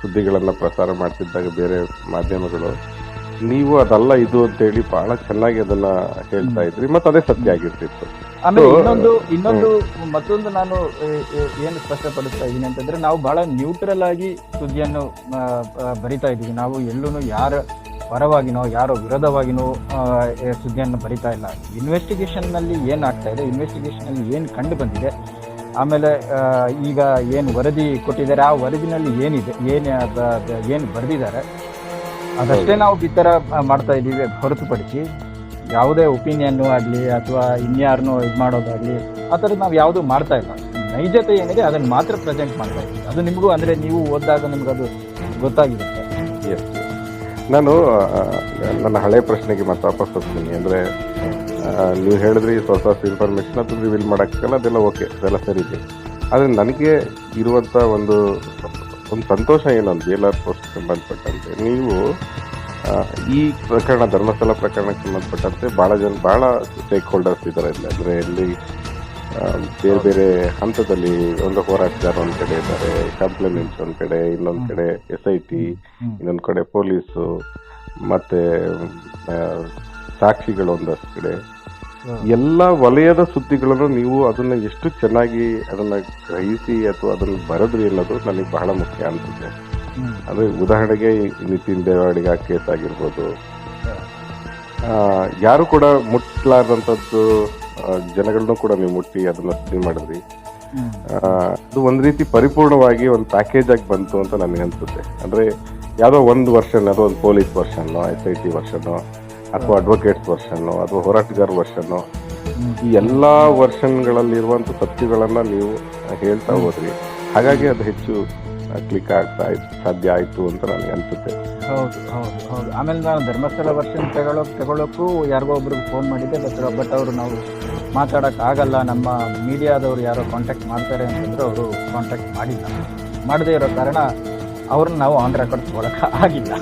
Speaker 1: ಸುದ್ದಿಗಳನ್ನ ಪ್ರಸಾರ ಮಾಡ್ತಿದ್ದಾಗ ಬೇರೆ ಮಾಧ್ಯಮಗಳು ನೀವು ಅದಲ್ಲ ಇದು ಅಂತ ಹೇಳಿ ಬಹಳ ಚೆನ್ನಾಗಿ ಅದನ್ನ ಹೇಳ್ತಾ ಇದ್ರಿ ಮತ್ತೆ ಅದೇ ಸತ್ಯ ಆಗಿರ್ತಿತ್ತು.
Speaker 2: ಆಮೇಲೆ ಇನ್ನೊಂದು ಇನ್ನೊಂದು ಮತ್ತೊಂದು ನಾನು ಏನು ಸ್ಪಷ್ಟಪಡಿಸ್ತಾ ಇದ್ದೀನಿ ಅಂತಂದ್ರೆ ನಾವು ಬಹಳ ನ್ಯೂಟ್ರಲ್ ಆಗಿ ಸುದ್ದಿಯನ್ನು ಬರಿತಾ ಇದ್ದೀವಿ. ನಾವು ಎಲ್ಲೂ ಯಾರ ಪರವಾಗಿನೋ ಯಾರೋ ವಿರೋಧವಾಗಿನೋ ಸುದ್ದಿಯನ್ನು ಬರಿತಾ ಇಲ್ಲ. ಇನ್ವೆಸ್ಟಿಗೇಷನ್ನಲ್ಲಿ ಏನಾಗ್ತಾ ಇದೆ ಇನ್ವೆಸ್ಟಿಗೇಷನ್ ಅಲ್ಲಿ ಏನು ಕಂಡು ಬಂದಿದೆ ಆಮೇಲೆ ಈಗ ಏನು ವರದಿ ಕೊಟ್ಟಿದ್ದಾರೆ ಆ ವರದಿನಲ್ಲಿ ಏನಿದೆ ಏನು ಏನು ಬರೆದಿದ್ದಾರೆ ಅದಷ್ಟೇ ನಾವು ಬಿತ್ತರ ಮಾಡ್ತಾ ಇದ್ದೀವಿ ಹೊರತುಪಡಿಸಿ ಯಾವುದೇ ಒಪಿನಿಯನ್ನು ಆಗಲಿ ಅಥವಾ ಇನ್ಯಾರನ್ನೂ ಇದು ಮಾಡೋದಾಗಲಿ ಆ ಥರದ್ದು ನಾವು ಯಾವುದೂ ಮಾಡ್ತಾ ಇಲ್ಲ. ನೈಜತೆ ಏನಿದೆ ಅದನ್ನು ಮಾತ್ರ ಪ್ರೆಸೆಂಟ್ ಮಾಡ್ತಾ ಇದ್ದೀವಿ. ಅದು ನಿಮಗೂ ಅಂದರೆ ನೀವು ಓದಿದಾಗ ನಿಮ್ಗೆ ಅದು ಗೊತ್ತಾಗಿರುತ್ತೆ.
Speaker 1: ನಾನು ನನ್ನ ಹಳೆ ಪ್ರಶ್ನೆಗೆ ಮತ್ತೆ ವಾಪಸ್ ಹೋಗ್ತೀನಿ. ಅಂದ್ರೆ ನೀವು ಹೇಳಿದ್ರಿ ಹೊಸ ಹೊಸ ಇನ್ಫಾರ್ಮೇಶನ್ ಅದು ರಿವೀಲ್ ಮಾಡೋಕ್ಕಲ್ಲ ಅದೆಲ್ಲ ಓಕೆ ಅದೆಲ್ಲ ಸರಿ ಇದೆ. ಆದರೆ ನನಗೆ ಇರುವಂಥ ಒಂದು ಒಂದು ಸಂತೋಷ ಏನಂತ ಬಿ ಎಲ್ ಆರ್ ಪೋಸ್ಟ್ ಸಂಬಂಧಪಟ್ಟಂತೆ ನೀವು ಈ ಪ್ರಕರಣ ಧರ್ಮಸ್ಥಳ ಪ್ರಕರಣಕ್ಕೆ ಸಂಬಂಧಪಟ್ಟಂತೆ ಭಾಳ ಜನ ಭಾಳ ಸ್ಟೇಕ್ ಹೋಲ್ಡರ್ಸ್ ಇದ್ದಾರೆ ಇಲ್ಲಿ. ಅಂದರೆ ಇಲ್ಲಿ ಬೇರೆ ಬೇರೆ ಹಂತದಲ್ಲಿ ಒಂದು ಹೋರಾಟಗಾರ ಒಂದು ಕಡೆ ಇದ್ದಾರೆ ಕಂಪ್ಲೇನೆಂಟ್ಸ್ ಒಂದ್ ಕಡೆ ಇನ್ನೊಂದು ಕಡೆ ಎಸ್ ಐ ಟಿ ಇನ್ನೊಂದು ಕಡೆ ಪೊಲೀಸು ಮತ್ತೆ ಸಾಕ್ಷಿಗಳು ಒಂದಷ್ಟು ಕಡೆ. ಎಲ್ಲ ವಲಯದ ಸುದ್ದಿಗಳನ್ನು ನೀವು ಅದನ್ನ ಎಷ್ಟು ಚೆನ್ನಾಗಿ ಅದನ್ನ ಗ್ರಹಿಸಿ ಅಥವಾ ಅದನ್ನ ಬರೆದ್ರಿ ಅನ್ನೋದು ನನಗೆ ಬಹಳ ಮುಖ್ಯ ಅನ್ಸುತ್ತೆ. ಅಂದ್ರೆ ಉದಾಹರಣೆಗೆ ನಿತಿನ್ ದೇವಾಡಿಗ ಕೇಸ್ ಆಗಿರ್ಬೋದು. ಯಾರು ಕೂಡ ಮುಟ್ಲಾರ್ದಂಥದ್ದು ಜನಗಳನ್ನೂ ಕೂಡ ನೀವು ಮುಟ್ಟಿ ಅದನ್ನ ಸುದ್ದಿ ಮಾಡಿದ್ರಿ. ಅದು ಒಂದ್ ರೀತಿ ಪರಿಪೂರ್ಣವಾಗಿ ಒಂದು ಪ್ಯಾಕೇಜ್ ಆಗಿ ಬಂತು ಅಂತ ನನಗೆ ಅನ್ಸುತ್ತೆ. ಅಂದ್ರೆ ಯಾವುದೋ ಒಂದು ವರ್ಷನ್ ಅದೋ ಒಂದು police version S I T version ಅಥವಾ ಅಡ್ವೊಕೇಟ್ಸ್ ವರ್ಷನ್ನು ಅಥವಾ ಹೋರಾಟಗಾರ
Speaker 2: ವರ್ಷನ್ನು.
Speaker 1: ಈ ಎಲ್ಲ ವರ್ಷನ್ಗಳಲ್ಲಿರುವಂಥ ತಪ್ಪುಗಳನ್ನು ನೀವು ಹೇಳ್ತಾ ಹೋದ್ರಿ. ಹಾಗಾಗಿ ಅದು ಹೆಚ್ಚು ಕ್ಲಿಕ್ ಆಗ್ತಾ ಇತ್ತು ಸಾಧ್ಯ ಆಯಿತು ಅಂತ ನನಗೆ ಅನಿಸುತ್ತೆ.
Speaker 2: ಹೌದು ಹೌದು ಹೌದು. ಆಮೇಲೆ ನಾನು ಧರ್ಮಸ್ಥಳ ವರ್ಷನ್ ತಗೊಳ್ಳೋಕೆ ತಗೊಳ್ಳೋಕ್ಕೂ ಯಾರಿಗೋ ಒಬ್ರಿಗೆ ಫೋನ್ ಮಾಡಿದ್ದೆ ಬಟ್ ಬಟ್ ಅವರು ನಾವು ಮಾತಾಡೋಕೆ ಆಗಲ್ಲ ನಮ್ಮ ಮೀಡಿಯಾದವರು ಯಾರೋ ಕಾಂಟ್ಯಾಕ್ಟ್ ಮಾಡ್ತಾರೆ ಅಂತಂದ್ರೆ ಅವರು ಕಾಂಟ್ಯಾಕ್ಟ್ ಮಾಡಿಲ್ಲ. ಮಾಡದೇ ಇರೋ ಕಾರಣ ಅವ್ರನ್ನ ನಾವು ಆನ್ ರೆಕಾರ್ಡ್ ತಗೊಳಕ್ ಆಗಿಲ್ಲ.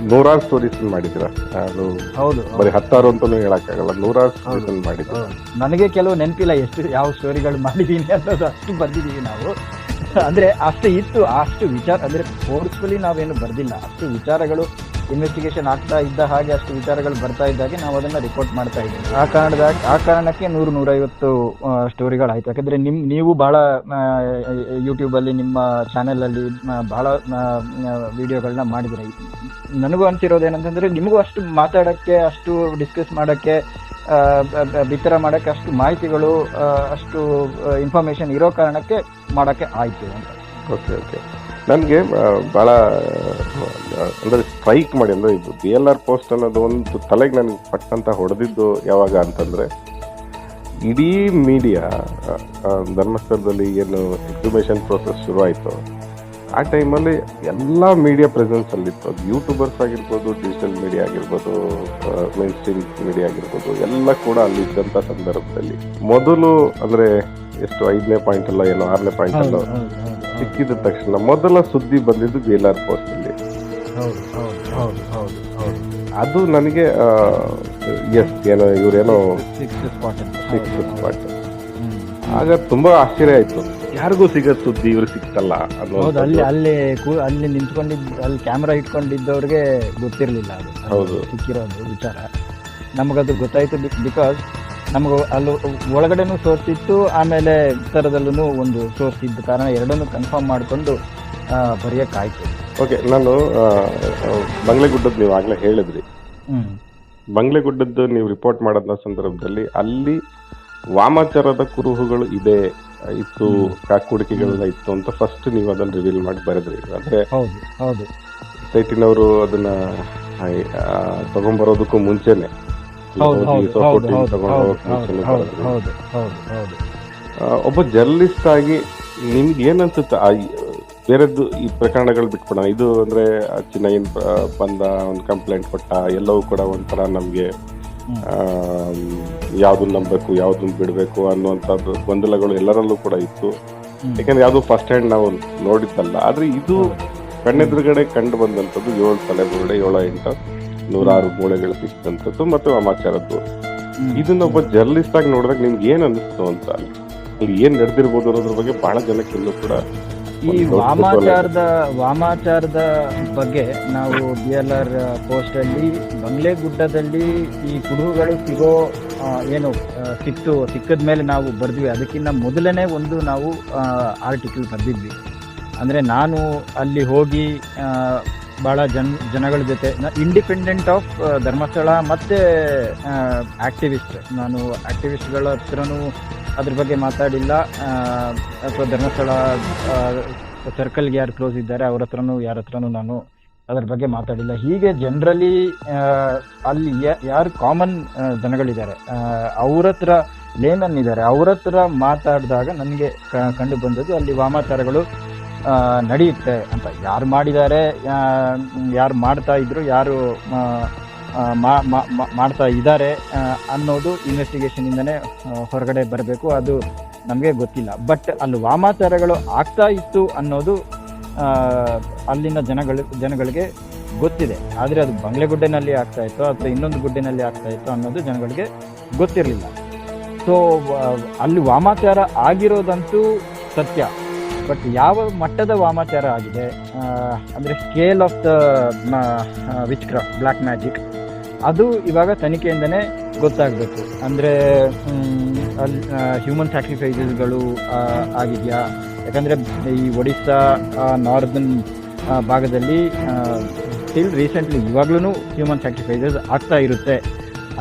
Speaker 1: ನೂರಾರು ಸ್ಟೋರೀಸ್ ಮಾಡಿದ್ರ ಅದು
Speaker 2: ಹೌದು.
Speaker 1: ಬರೀ ಹತ್ತಾರು ಅಂತಲೂ ಹೇಳಕ್ಕಾಗಲ್ಲ. ನೂರಾರು ಸ್ಟೋರೀಸ್ ಮಾಡಿದ್ರು
Speaker 2: ನನಗೆ ಕೆಲವು ನೆನಪಿಲ್ಲ ಎಷ್ಟು ಯಾವ ಸ್ಟೋರಿಗಳು ಮಾಡಿದ್ದೀನಿ ಅನ್ನೋದು ಅಷ್ಟು ಬರ್ದಿದ್ದೀವಿ ನಾವು. ಅಂದ್ರೆ ಅಷ್ಟು ಇತ್ತು ಅಷ್ಟು ವಿಚಾರ ಅಂದ್ರೆ ಫೋರ್ಸ್ಫುಲಿ ನಾವೇನು ಬರ್ದಿಲ್ಲ. ಅಷ್ಟು ವಿಚಾರಗಳು ಇನ್ವೆಸ್ಟಿಗೇಷನ್ ಆಗ್ತಾ ಇದ್ದ ಹಾಗೆ ಅಷ್ಟು ವಿಚಾರಗಳು ಬರ್ತಾ ಇದ್ದಾಗೆ ನಾವು ಅದನ್ನ ರಿಪೋರ್ಟ್ ಮಾಡ್ತಾ ಇದ್ದೀವಿ. ಆ ಕಾರಣದ ಆ ಕಾರಣಕ್ಕೆ ನೂರು ನೂರೈವತ್ತು ಸ್ಟೋರಿಗಳಾಯಿತು ಆಯ್ತು ನಿಮ್ಮ ನಿಮ್ ನೀವು ಬಹಳ ಯೂಟ್ಯೂಬಲ್ಲಿ ನಿಮ್ಮ ಚಾನೆಲ್ ಅಲ್ಲಿ ಆ, ಬಹಳ ವಿಡಿಯೋಗಳನ್ನ ಮಾಡಿದ್ರಿ. ನನಗೂ ಅನ್ಸಿರೋದೇನಂತಂದ್ರೆ ನಿಮಗೂ ಅಷ್ಟು ಮಾತಾಡಕ್ಕೆ ಅಷ್ಟು ಡಿಸ್ಕಸ್ ಮಾಡಕ್ಕೆ ಬಿತ್ತರ ಮಾಡಕ್ಕೆ ಅಷ್ಟು ಮಾಹಿತಿಗಳು ಅಷ್ಟು ಇನ್ಫಾರ್ಮೇಷನ್ ಇರೋ ಕಾರಣಕ್ಕೆ ಮಾಡಕ್ಕೆ ಆಯ್ತು ಅಂತ.
Speaker 1: ಓಕೆ ಓಕೆ ನನಗೆ ಭಾಳ ಅಂದರೆ ಸ್ಟ್ರೈಕ್ ಮಾಡಿ, ಅಂದರೆ ಇದು ಬಿ ಎಲ್ ಆರ್ ಪೋಸ್ಟ್ ಅನ್ನೋದು ಒಂದು ತಲೆಗೆ ನನಗೆ ಪಟ್ಟಂತ ಹೊಡೆದಿದ್ದು ಯಾವಾಗ ಅಂತಂದರೆ, ಇಡೀ ಮೀಡಿಯಾ ಧರ್ಮಸ್ಥಳದಲ್ಲಿ ಏನು ಎಕ್ಸಿಬಿಷನ್ ಪ್ರೋಸೆಸ್ ಶುರುವಾಯಿತು ಆ ಟೈಮಲ್ಲಿ ಎಲ್ಲ ಮೀಡಿಯಾ ಪ್ರೆಸೆನ್ಸ್ ಅಲ್ಲಿತ್ತು ಅದು ಯೂಟ್ಯೂಬರ್ಸ್ ಆಗಿರ್ಬೋದು ಡಿಜಿಟಲ್ ಮೀಡಿಯಾ ಆಗಿರ್ಬೋದು ಮೇನ್ ಸ್ಟ್ರೀಮ್ ಮೀಡಿಯಾ ಆಗಿರ್ಬೋದು, ಎಲ್ಲ ಕೂಡ ಅಲ್ಲಿದ್ದಂಥ ಸಂದರ್ಭದಲ್ಲಿ. ಮೊದಲು ಅಂದರೆ, ಎಷ್ಟು ಐದನೇ ಪಾಯಿಂಟ್ ಅಲ್ಲ, ಏನೋ ಆರನೇ ಪಾಯಿಂಟ್ ಸಿಕ್ಕಿದ ತಕ್ಷಣ ಮೊದಲ ಸುದ್ದಿ ಬಂದಿದ್ದು ಬೇಲಾರ್ ಪೋಸ್ಟ್ ಅಲ್ಲಿ.
Speaker 2: ಹೌದು ಹೌದು ಹೌದು ಹೌದು ಹೌದು.
Speaker 1: ಅದು ನನಗೆ ಎಸ್ ಏನೋ ಇವ್ರೇನೋ
Speaker 2: ಸಿಕ್ಸ್ ಸ್ಪಾಟ್
Speaker 1: ಆಗ ತುಂಬಾ ಆಶ್ಚರ್ಯ ಆಯ್ತು. ಯಾರಿಗೂ ಸಿಗೋ ಸುದ್ದಿ ಇವ್ರು ಸಿಕ್ತಲ್ಲ
Speaker 2: ಹೌದು ಅಲ್ಲಿ ಅಲ್ಲಿ ಅಲ್ಲಿ ನಿಂತ್ಕೊಂಡಿದ್ದ ಅಲ್ಲಿ ಕ್ಯಾಮ್ರಾ ಇಟ್ಕೊಂಡಿದ್ದವ್ರಿಗೆ ಗೊತ್ತಿರಲಿಲ್ಲ ಅದು. ಅದು
Speaker 1: ಹೌದು.
Speaker 2: ಸಿಕ್ಕಿರೋದು ವಿಚಾರ. ನಮಗದು ಗೊತ್ತಾಯ್ತು ಬಿಕಾಸ್ ನಮಗೆ ಅಲ್ಲಿ ಒಳಗಡೆನೂ ಸೋರ್ಸ್ ಇತ್ತು ಆಮೇಲೆ ಉತ್ತರದಲ್ಲೂ ಒಂದು ಸೋರ್ಸ್ ಇದ್ದ ಕಾರಣ ಎರಡನ್ನೂ ಕನ್ಫರ್ಮ್ ಮಾಡಿಕೊಂಡು ಬರೆಯೋಕ್ಕಾಯ್ತು.
Speaker 1: ಓಕೆ ನಾನು ಬಂಗ್ಲೆಗುಡ್ಡದ್ದು ನೀವು ಆಗಲೇ ಹೇಳಿದ್ರಿ. ಬಂಗ್ಲೆಗುಡ್ಡದ್ದು ನೀವು ರಿಪೋರ್ಟ್ ಮಾಡೋದ ಸಂದರ್ಭದಲ್ಲಿ ಅಲ್ಲಿ ವಾಮಾಚಾರದ ಕುರುಹುಗಳು ಇದೆ ಇತ್ತು ಕಾಕುಡಿಕೆಗಳೆಲ್ಲ ಇತ್ತು ಅಂತ ಫಸ್ಟ್ ನೀವು ಅದನ್ನ ರಿವೀಲ್ ಮಾಡಿ ಬರೆದ್ರಿ. ಅಂದ್ರೆ ಸೈಟಿನವರು ಅದನ್ನ ತಗೊಂಡ್ಬರೋದಕ್ಕೂ ಮುಂಚೆನೆ ಒಬ್ಬ ಜರ್ನಲಿಸ್ಟ್ ಆಗಿ ನಿಮ್ಗೆ ಏನನ್ಸುತ್ತೆ? ಬೇರೆದ್ದು ಈ ಪ್ರಕರಣಗಳು ಬಿಟ್ಬಿಡೋಣ. ಇದು ಅಂದ್ರೆ ಅಚ್ಚಿನ ಏನ್ ಬಂದ ಒಂದು ಕಂಪ್ಲೇಂಟ್ ಕೊಟ್ಟ ಎಲ್ಲವೂ ಕೂಡ ಒಂಥರ ನಮ್ಗೆ
Speaker 2: ಯಾವ್ದು
Speaker 1: ಯಾವ್ದನ್ನ ನಂಬಬೇಕು ಯಾವ್ದನ್ನ ಬಿಡಬೇಕು ಅನ್ನುವಂಥದ್ದು ಗೊಂದಲಗಳು ಎಲ್ಲರಲ್ಲೂ ಕೂಡ ಇತ್ತು. ಯಾಕಂದ್ರೆ ಯಾವುದು ಫಸ್ಟ್ ಹ್ಯಾಂಡ್ ನಾವು ನೋಡಿದ್ದಲ್ಲ. ಆದ್ರೆ ಇದು ಕಣ್ಣೆದುರುಗಡೆ ಕಂಡು ಬಂದಂಥದ್ದು ಏಳು ತಲೆಬುರುಡೆ ಏಳು ಎಂಟು ನೂರಾರು ಮೂಳೆಗಳು ಸಿಕ್ಕಂಥದ್ದು ಮತ್ತು ಅಮಾಚಾರದ್ದು.
Speaker 2: ಹ್ಮ್.
Speaker 1: ಇದನ್ನ ಒಬ್ಬ ಜರ್ನಲಿಸ್ಟ್ ಆಗಿ ನೋಡಿದಾಗ ನಿಮ್ಗೆ ಏನ್ ಅನಿಸ್ತು ಅಂತ? ಅಲ್ಲಿ ಏನ್ ನಡೆದಿರ್ಬೋದು ಅನ್ನೋದ್ರ ಬಗ್ಗೆ ಬಹಳ ಜನಕ್ಕೆ ಇನ್ನೂ ಕೂಡ
Speaker 2: ಈ ವಾಮಾಚಾರದ ವಾಮಾಚಾರದ ಬಗ್ಗೆ ನಾವು ಬಿ ಎಲ್ ಆರ್ ಪೋಸ್ಟ್ ಅಲ್ಲಿ ಬಂಗ್ಲೆಗುಡ್ಡದಲ್ಲಿ ಈ ಕುಡುಹುಗಳು ಸಿಗೋ ಏನು ಸಿಕ್ತು ಸಿಕ್ಕದ ಮೇಲೆ ನಾವು ಬರೆದ್ವಿ. ಅದಕ್ಕಿಂತ ಮೊದಲನೇ ಒಂದು ನಾವು ಆರ್ಟಿಕಲ್ ಬರೆದಿದ್ವಿ. ಅಂದರೆ ನಾನು ಅಲ್ಲಿ ಹೋಗಿ ಭಾಳ ಜನ ಜನಗಳ ಜೊತೆ. ಇಂಡಿಪೆಂಡೆಂಟ್ ಆಫ್ ಧರ್ಮಸ್ಥಳ ಮತ್ತು ಆಕ್ಟಿವಿಸ್ಟ್ ನಾನು ಆಕ್ಟಿವಿಸ್ಟ್ಗಳ ಹತ್ರನೂ ಅದ್ರ ಬಗ್ಗೆ ಮಾತಾಡಿಲ್ಲ. ಅಥವಾ ಧರ್ಮಸ್ಥಳ ಸರ್ಕಲ್ಗೆ ಯಾರು ಕ್ಲೋಸ್ ಇದ್ದಾರೆ ಅವ್ರ ಹತ್ರನೂ ಯಾರ ಹತ್ರನೂ ನಾನು ಅದ್ರ ಬಗ್ಗೆ ಮಾತಾಡಿಲ್ಲ. ಹೀಗೆ ಜನರಲಿ ಅಲ್ಲಿ ಯಾರು ಕಾಮನ್ ಜನಗಳಿದ್ದಾರೆ. ಅವ್ರ ಹತ್ರ ಲೇಮನ್ ಇದ್ದಾರೆ. ಅವ್ರ ಹತ್ರ ಮಾತಾಡಿದಾಗ ನನಗೆ ಕಂಡು ಬಂದದ್ದು ಅಲ್ಲಿ ವಾಮಾಚಾರಗಳು ನಡೆಯುತ್ತೆ ಅಂತ. ಯಾರು ಮಾಡಿದ್ದಾರೆ ಯಾರು ಮಾಡ್ತಾ ಇದ್ರು, ಯಾರು ಮಾಡ್ತಾ ಇದ್ದಾರೆ ಅನ್ನೋದು ಇನ್ವೆಸ್ಟಿಗೇಷನಿಂದನೇ ಹೊರಗಡೆ ಬರಬೇಕು. ಅದು ನಮಗೆ ಗೊತ್ತಿಲ್ಲ. ಬಟ್ ಅಲ್ಲಿ ವಾಮಾಚಾರಗಳು ಆಗ್ತಾ ಇತ್ತು ಅನ್ನೋದು ಅಲ್ಲಿನ ಜನಗಳು, ಜನಗಳಿಗೆ ಗೊತ್ತಿದೆ. ಆದರೆ ಅದು ಬಂಗ್ಲೆಗುಡ್ಡೆನಲ್ಲಿ ಆಗ್ತಾ ಇತ್ತು, ಅಥವಾ ಇನ್ನೊಂದು ಗುಡ್ಡೆನಲ್ಲಿ ಆಗ್ತಾ ಇತ್ತು ಅನ್ನೋದು ಜನಗಳಿಗೆ ಗೊತ್ತಿರಲಿಲ್ಲ. ಸೊ ಅಲ್ಲಿ ವಾಮಾಚಾರ ಆಗಿರೋದಂತೂ ಸತ್ಯ. ಬಟ್ ಯಾವ ಮಟ್ಟದ ವಾಮಾಚಾರ ಆಗಿದೆ? ಅಂದರೆ scale of the witchcraft black magic ಅದು ಇವಾಗ ತನಿಖೆಯಿಂದನೇ ಗೊತ್ತಾಗಬೇಕು. ಅಂದರೆ ಅಲ್ಲಿ ಹ್ಯೂಮನ್ ಸ್ಯಾಕ್ರಿಫೈಸಸ್ಗಳು ಆಗಿದೆಯಾ? ಯಾಕಂದರೆ ಈ ಒಡಿಸ್ಸಾ ನಾರ್ದನ್ ಭಾಗದಲ್ಲಿ ಸ್ಟಿಲ್ ರೀಸೆಂಟ್ಲಿ ಇವಾಗ್ಲೂ ಹ್ಯೂಮನ್ ಸ್ಯಾಕ್ರಿಫೈಸಸ್ ಆಗ್ತಾ ಇರುತ್ತೆ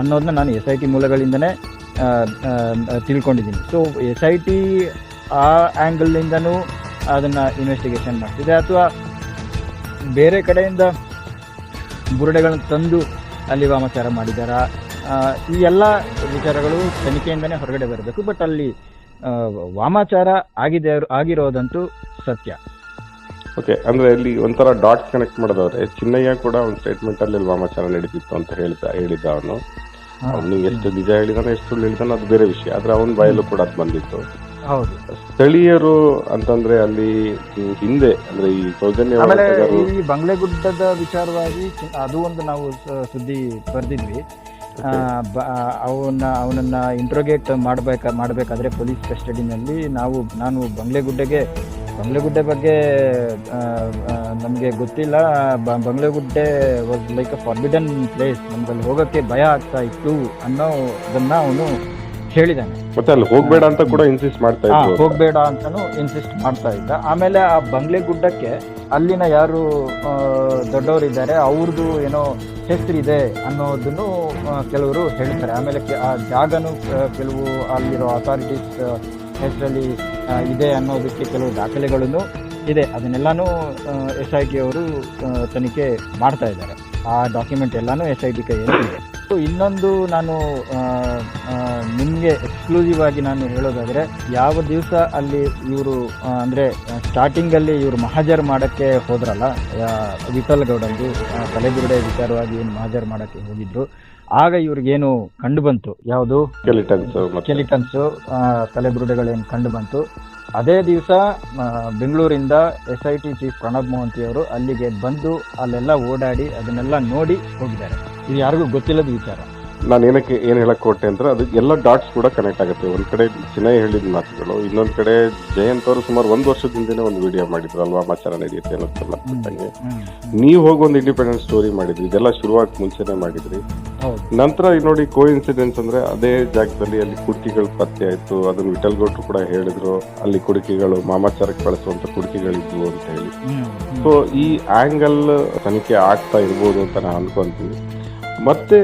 Speaker 2: ಅನ್ನೋದನ್ನ ನಾನು ಎಸ್ ಐ ಟಿ ಮೂಲಗಳಿಂದನೇ ತಿಳ್ಕೊಂಡಿದ್ದೀನಿ. ಸೊ ಎಸ್ ಐ ಟಿ ಆ ಆ್ಯಂಗಲ್ನಿಂದನೂ ಅದನ್ನು ಇನ್ವೆಸ್ಟಿಗೇಷನ್ ಮಾಡ್ತಿದೆ. ಅಥವಾ ಬೇರೆ ಕಡೆಯಿಂದ ಬುರುಡೆಗಳನ್ನು ತಂದು ಅಲ್ಲಿ ವಾಮಾಚಾರ ಮಾಡಿದಾರ? ಈ ಎಲ್ಲ ವಿಚಾರಗಳು ತನಿಖೆಯಿಂದನೇ ಹೊರಗಡೆ ಬರಬೇಕು. ಬಟ್ ಅಲ್ಲಿ ವಾಮಾಚಾರ ಆಗಿದೆ ಆಗಿರೋದಂತೂ ಸತ್ಯ.
Speaker 1: ಓಕೆ ಅಂದ್ರೆ ಇಲ್ಲಿ ಒಂಥರ ಡಾಟ್ಸ್ ಕನೆಕ್ಟ್ ಮಾಡೋದಾದ್ರೆ ಚಿನ್ನಯ್ಯ ಕೂಡ ಒಂದು ಸ್ಟೇಟ್ಮೆಂಟ್ ಅಲ್ಲಿ ವಾಮಾಚಾರ ನಡೀತಿತ್ತು ಅಂತ ಹೇಳಿದ ಹೇಳಿದ್ದ ಅವನು. ಅವನು ಎಷ್ಟು ನಿಜ ಹೇಳಿದಾನೆ ಎಷ್ಟು ಸುಳ್ಳು ಹೇಳಿದಾನೆ ಅದು ಬೇರೆ ವಿಷಯ. ಆದ್ರೆ ಅವನ ಬಾಯಲ್ಲೂ ಕೂಡ ಅದು ಬಂದಿತ್ತು.
Speaker 2: ಹೌದು.
Speaker 1: ಸ್ಥಳೀಯರು ಅಂತಂದ್ರೆ ಅಲ್ಲಿ ಹಿಂದೆ ಅಂದ್ರೆ ಈ ಸೌಜನ್ಯ
Speaker 2: ಆಮೇಲೆ ಈ ಬಂಗ್ಲೆಗುಡ್ಡದ ವಿಚಾರವಾಗಿ ಅದು ಒಂದು ನಾವು ಸುದ್ದಿ ಬರೆದಿದ್ವಿ. ಅವನ್ನ ಅವನನ್ನ ಇಂಟ್ರೋಗೇಟ್ ಮಾಡ್ಬೇಕ ಮಾಡಬೇಕಾದ್ರೆ ಪೊಲೀಸ್ ಕಸ್ಟಡಿನಲ್ಲಿ ನಾವು ನಾನು ಬಂಗ್ಲೆಗುಡ್ಡೆಗೆ ಬಂಗ್ಲೆಗುಡ್ಡೆ ಬಗ್ಗೆ ನಮಗೆ ಗೊತ್ತಿಲ್ಲ. Banglegudde was like a forbidden place ನಮ್ಗಲ್ಲಿ ಹೋಗೋಕ್ಕೆ ಭಯ ಆಗ್ತಾ ಇತ್ತು ಅನ್ನೋದನ್ನ ಅವನು ಹೇಳಿದ್ದಾನೆ.
Speaker 1: ಮತ್ತೆ ಅಲ್ಲಿ ಹೋಗ್ಬೇಡ ಅಂತ ಕೂಡ ಇನ್ಸಿಸ್ಟ್ ಮಾಡ್ತಾ
Speaker 2: ಹಾ,
Speaker 1: ಇದ್ರು
Speaker 2: ಹೋಗ್ಬೇಡ ಅಂತಾನು ಇನ್ಸಿಸ್ಟ್ ಮಾಡ್ತಾ ಇದ್ದ. ಆಮೇಲೆ ಆ ಬಂಗ್ಲೆ ಗುಡ್ಡಕ್ಕೆ ಅಲ್ಲಿನ ಯಾರು ಆ, ದೊಡ್ಡವರಿದ್ದಾರೆ ಅವ್ರದ್ದು ಏನೋ ಹೆಸರಿದೆ ಅನ್ನೋದನ್ನು ಆ, ಕೆಲವರು ಹೇಳ್ತಾರೆ. ಆಮೇಲೆ ಕೆ- ಆ ಜಾಗನು ಆ, ಕೆಲವು ಅಲ್ಲಿರೋ ಅಥಾರಿಟೀಸ್ ಹೆಸರಲ್ಲಿ ಇದೆ ಅನ್ನೋದಕ್ಕೆ ಕೆಲವು ದಾಖಲೆಗಳನ್ನು ಇದೆ. ಅದನ್ನೆಲ್ಲನೂ ಎಸ್ ಐ ಟಿ ಅವರು ಆ, ತನಿಖೆ ಮಾಡ್ತಾ ಇದ್ದಾರೆ. ಆ ಡಾಕ್ಯುಮೆಂಟ್ ಎಲ್ಲಾನು ಎಸ್ ಐ ಟಿ ಕೈಯಲ್ಲಿ ಇದೆ. ಇನ್ನೊಂದು ನಾನು ನಿಮಗೆ ಎಕ್ಸ್ಕ್ಲೂಸಿವ್ ಆಗಿ ನಾನು ಹೇಳೋದಾದ್ರೆ ಯಾವ ದಿವಸ ಅಲ್ಲಿ ಇವರು ಅಂದರೆ ಸ್ಟಾರ್ಟಿಂಗಲ್ಲಿ ಇವರು ಮಹಾಜರ್ ಮಾಡೋಕ್ಕೆ ಹೋದ್ರಲ್ಲ ಯಾ- ವಿಠಲ್ ಗೌಡಲ್ಲಿ ಆ, ತಲೆಬುರುಡೆ ವಿಚಾರವಾಗಿ ಏನು ಮಹಾಜರ್ ಮಾಡೋಕ್ಕೆ ಹೋಗಿದ್ರು. ಆಗ ಇವ್ರಿಗೇನು ಕಂಡು ಬಂತು? ಯಾವುದು? ಕೆಲಿಟನ್ಸು ತಲೆಬುರುಡೆಗಳೇನು ಕಂಡು ಬಂತು? ಅದೇ ದಿವಸ ಬೆಂಗಳೂರಿಂದ S I T chief Pranab ಮೋಹಂತಿಯವರು ಅಲ್ಲಿಗೆ ಬಂದು ಅಲ್ಲೆಲ್ಲ ಓಡಾಡಿ ಅದನ್ನೆಲ್ಲ ನೋಡಿ ಹೋಗಿದ್ದಾರೆ. ಇದು ಯಾರಿಗೂ ಗೊತ್ತಿಲ್ಲದ ವಿಚಾರ.
Speaker 1: ನಾನು ಏನಕ್ಕೆ ಏನು ಹೇಳಕ್ಕೆ ಕೊಟ್ಟೆ ಅಂದರೆ ಅದು ಎಲ್ಲ ಡಾಟ್ಸ್ ಕೂಡ ಕನೆಕ್ಟ್ ಆಗುತ್ತೆ. ಒಂದು ಕಡೆ ಚಿನ್ನೈ ಹೇಳಿದ ಮಾತುಗಳು ಇನ್ನೊಂದು ಕಡೆ ಜಯಂತ್ ಅವರು ಸುಮಾರು ಒಂದು ವರ್ಷದ ಹಿಂದೆನೆ ಒಂದು ವಿಡಿಯೋ ಮಾಡಿದ್ರು ಅಲ್ವಾ? ಮಾಚಾರ ನಡೆಯುತ್ತೆ ಅನ್ನೋದಕ್ಕೆ ನೀವು ಹೋಗಿ ಒಂದು ಇಂಡಿಪೆಂಡೆಂಟ್ ಸ್ಟೋರಿ ಮಾಡಿದ್ರಿ ಇದೆಲ್ಲ ಶುರುವಾಗಿ ಮುಂಚೆನೆ ಮಾಡಿದ್ರಿ. ನಂತರ ನೋಡಿ ಕೋ ಇನ್ಸಿಡೆನ್ಸ್ ಅಂದ್ರೆ ಅದೇ ಜಾಗದಲ್ಲಿ ಅಲ್ಲಿ ಕುಡ್ಕಿಗಳು ಪತ್ತೆ ಆಯ್ತು ಅದನ್ನ ವಿಠಲ್ ಗೌಡ್ರು ಕೂಡ ಹೇಳಿದ್ರು ಅಲ್ಲಿ ಕುಡುಕಿಗಳು ಮಾಮಾಚಾರಕ್ಕೆ ಬಳಸುವಂತ ಕುಡುಕಿಗಳಿದ್ವು ಅಂತ ಹೇಳಿ. ಸೊ ಈ ಆಂಗಲ್ ತನಿಖೆ ಆಗ್ತಾ ಇರ್ಬೋದು ಅಂತ ನಾನು ಅನ್ಕೊಂತೀನಿ. ಮತ್ತೆ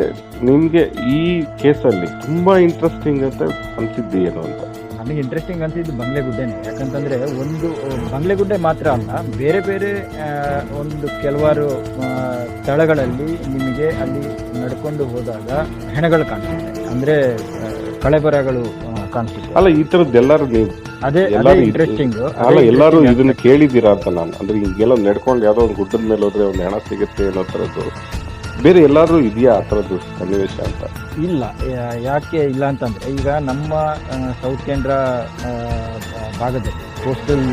Speaker 1: ನಿಮ್ಗೆ ಈ ಕೇಸಲ್ಲಿ ತುಂಬಾ ಇಂಟ್ರೆಸ್ಟಿಂಗ್ ಅಂತ ಅನ್ಸಿದ್ದು ಏನು ಅಂತ?
Speaker 2: ನನಗೆ ಇಂಟ್ರೆಸ್ಟಿಂಗ್ ಅನ್ಸಿದ್ದು ಬಂಗ್ಲೆಗುಡ್ಡೆನೆ. ಯಾಕಂತಂದ್ರೆ ಒಂದು ಬಂಗ್ಲೆಗುಡ್ಡೆ ಮಾತ್ರ ಅಲ್ಲ ಬೇರೆ ಬೇರೆ ಒಂದು ಕೆಲವಾರು ಸ್ಥಳಗಳಲ್ಲಿ ನಿಮಗೆ ಅಲ್ಲಿ ನಡ್ಕೊಂಡು ಹೋದಾಗ ಹೆಣಗಳು ಕಾಣಿಸುತ್ತೆ. ಅಂದ್ರೆ ಕಳೆಬರಗಳು ಕಾಣಿಸುತ್ತೆ.
Speaker 1: ಅಲ್ಲ ಈ ತರದ್ ಎಲ್ಲರೂ ನೀವು
Speaker 2: ಅದೇ ಇಂಟ್ರೆಸ್ಟಿಂಗ್
Speaker 1: ಅಲ್ಲ ಎಲ್ಲರೂ ಇದನ್ನ ಕೇಳಿದ್ದೀರಾ ಅಂತ ನಾನು. ಅಂದ್ರೆ ಹಿಂಗೆಲ್ಲ ನಡ್ಕೊಂಡು ಯಾವ್ದೋ ಒಂದು ಗುಡ್ಡದ ಮೇಲೆ ಹೋದ್ರೆ ಒಂದು ಹೆಣ ಸಿಗುತ್ತೆ ಅನ್ನೋ ತರದ್ದು. ಬೇರೆ ಎಲ್ಲಾದರೂ ಇದೆಯಾ ಆ ಥರದ್ದು ಸನ್ನಿವೇಶ ಅಂತ?
Speaker 2: ಇಲ್ಲ ಯಾಕೆ ಇಲ್ಲ ಅಂತಂದ್ರೆ, ಈಗ ನಮ್ಮ ಸೌತ್ ಕೇಂದ್ರ ಭಾಗದಲ್ಲಿ ಕೋಸ್ಟಲ್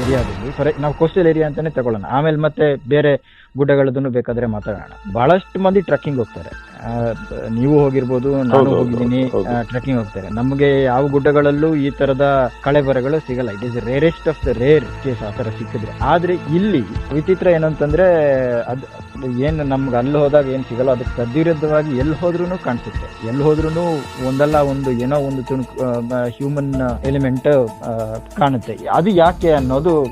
Speaker 2: ಏರಿಯಾದಲ್ಲಿ ಫಾರ್ ನಾವು ಕೋಸ್ಟಲ್ ಏರಿಯಾ ಅಂತಾನೆ ತಗೊಳ್ಳೋಣ. ಆಮೇಲೆ ಮತ್ತೆ ಬೇರೆ ಗುಡ್ಡಗಳದನ್ನು ಬೇಕಾದ್ರೆ ಮಾತಾಡೋಣ. ಬಹಳಷ್ಟು ಮಂದಿ ಟ್ರಕ್ಕಿಂಗ್ ಹೋಗ್ತಾರೆ. ನೀವು ಹೋಗಿರ್ಬೋದು ನಾನು ಹೋಗಿದ್ದೀನಿ
Speaker 1: ಟ್ರೆಕಿಂಗ್
Speaker 2: ಟ್ರೆಕ್ಕಿಂಗ್ ಹೋಗ್ತಾರೆ. ನಮಗೆ ಯಾವ ಗುಡ್ಡಗಳಲ್ಲೂ ಈ ತರದ ಕಳೆಬರಗಳು ಸಿಗಲ್ಲ. It is rarest of the rare case ಆ ತರ ಸಿಕ್ಕಿದ್ರೆ. ಆದ್ರೆ ಇಲ್ಲಿ ವಿಚಿತ್ರ ಏನಂತಂದ್ರೆ ಅದ್ ಏನು ನಮ್ಗೆ ಅಲ್ಲಿ ಹೋದಾಗ ಏನು ಸಿಗಲ್ಲ. ಅದಕ್ಕೆ ತದ್ವಿರುದ್ಧವಾಗಿ ಎಲ್ಲಿ ಹೋದ್ರೂ ಕಾಣಿಸುತ್ತೆ. ಎಲ್ಲಿ ಹೋದ್ರೂ ಒಂದಲ್ಲ ಒಂದು ಏನೋ ಒಂದು ತುಣುಕು ಹ್ಯೂಮನ್ ಎಲಿಮೆಂಟ್ ಕಾಣುತ್ತೆ. ಅದು ಯಾಕೆ ಅನ್ನೋದು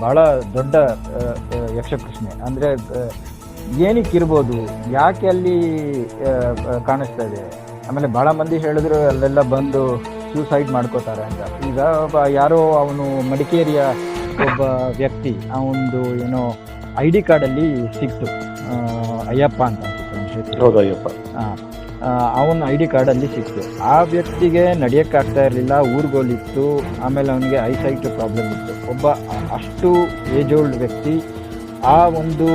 Speaker 2: ಬಹಳ ದೊಡ್ಡ ಆ, ಆ, ಯಕ್ಷ ಪ್ರಶ್ನೆ ಅಂದ್ರೆ ಆ, ಏನಕ್ಕಿರ್ಬೋದು ಯಾಕೆ ಅಲ್ಲಿ ಕಾಣಿಸ್ತಾ ಇದೆ? ಆಮೇಲೆ ಬಹಳ ಮಂದಿ ಹೇಳಿದ್ರು ಅಲ್ಲೆಲ್ಲ ಬಂದು ಸೂಸೈಡ್ ಮಾಡ್ಕೋತಾರೆ ಅಂತ. ಈಗ ಒಬ್ಬ ಯಾರೋ ಅವನು ಮಡಿಕೇರಿಯ ಒಬ್ಬ ವ್ಯಕ್ತಿ ಅವನದು ಏನೋ ಐ ಡಿ ಕಾರ್ಡಲ್ಲಿ ಸಿಕ್ತು. ಅಯ್ಯಪ್ಪ ಅಂತ ಅಯ್ಯಪ್ಪ. ಅವನ ಐ ಡಿ ಕಾರ್ಡಲ್ಲಿ ಸಿಕ್ತು. ಆ ವ್ಯಕ್ತಿಗೆ ನಡೆಯೋಕ್ಕಾಗ್ತಾ ಇರಲಿಲ್ಲ ಊರ್ಗೋಲಿತ್ತು ಆಮೇಲೆ ಅವನಿಗೆ ಐಸೈಟ್ ಪ್ರಾಬ್ಲಮ್ ಇತ್ತು. ಒಬ್ಬ ಅಷ್ಟು ಏಜ್ ಓಲ್ಡ್ ವ್ಯಕ್ತಿ ಆ ಒಂದು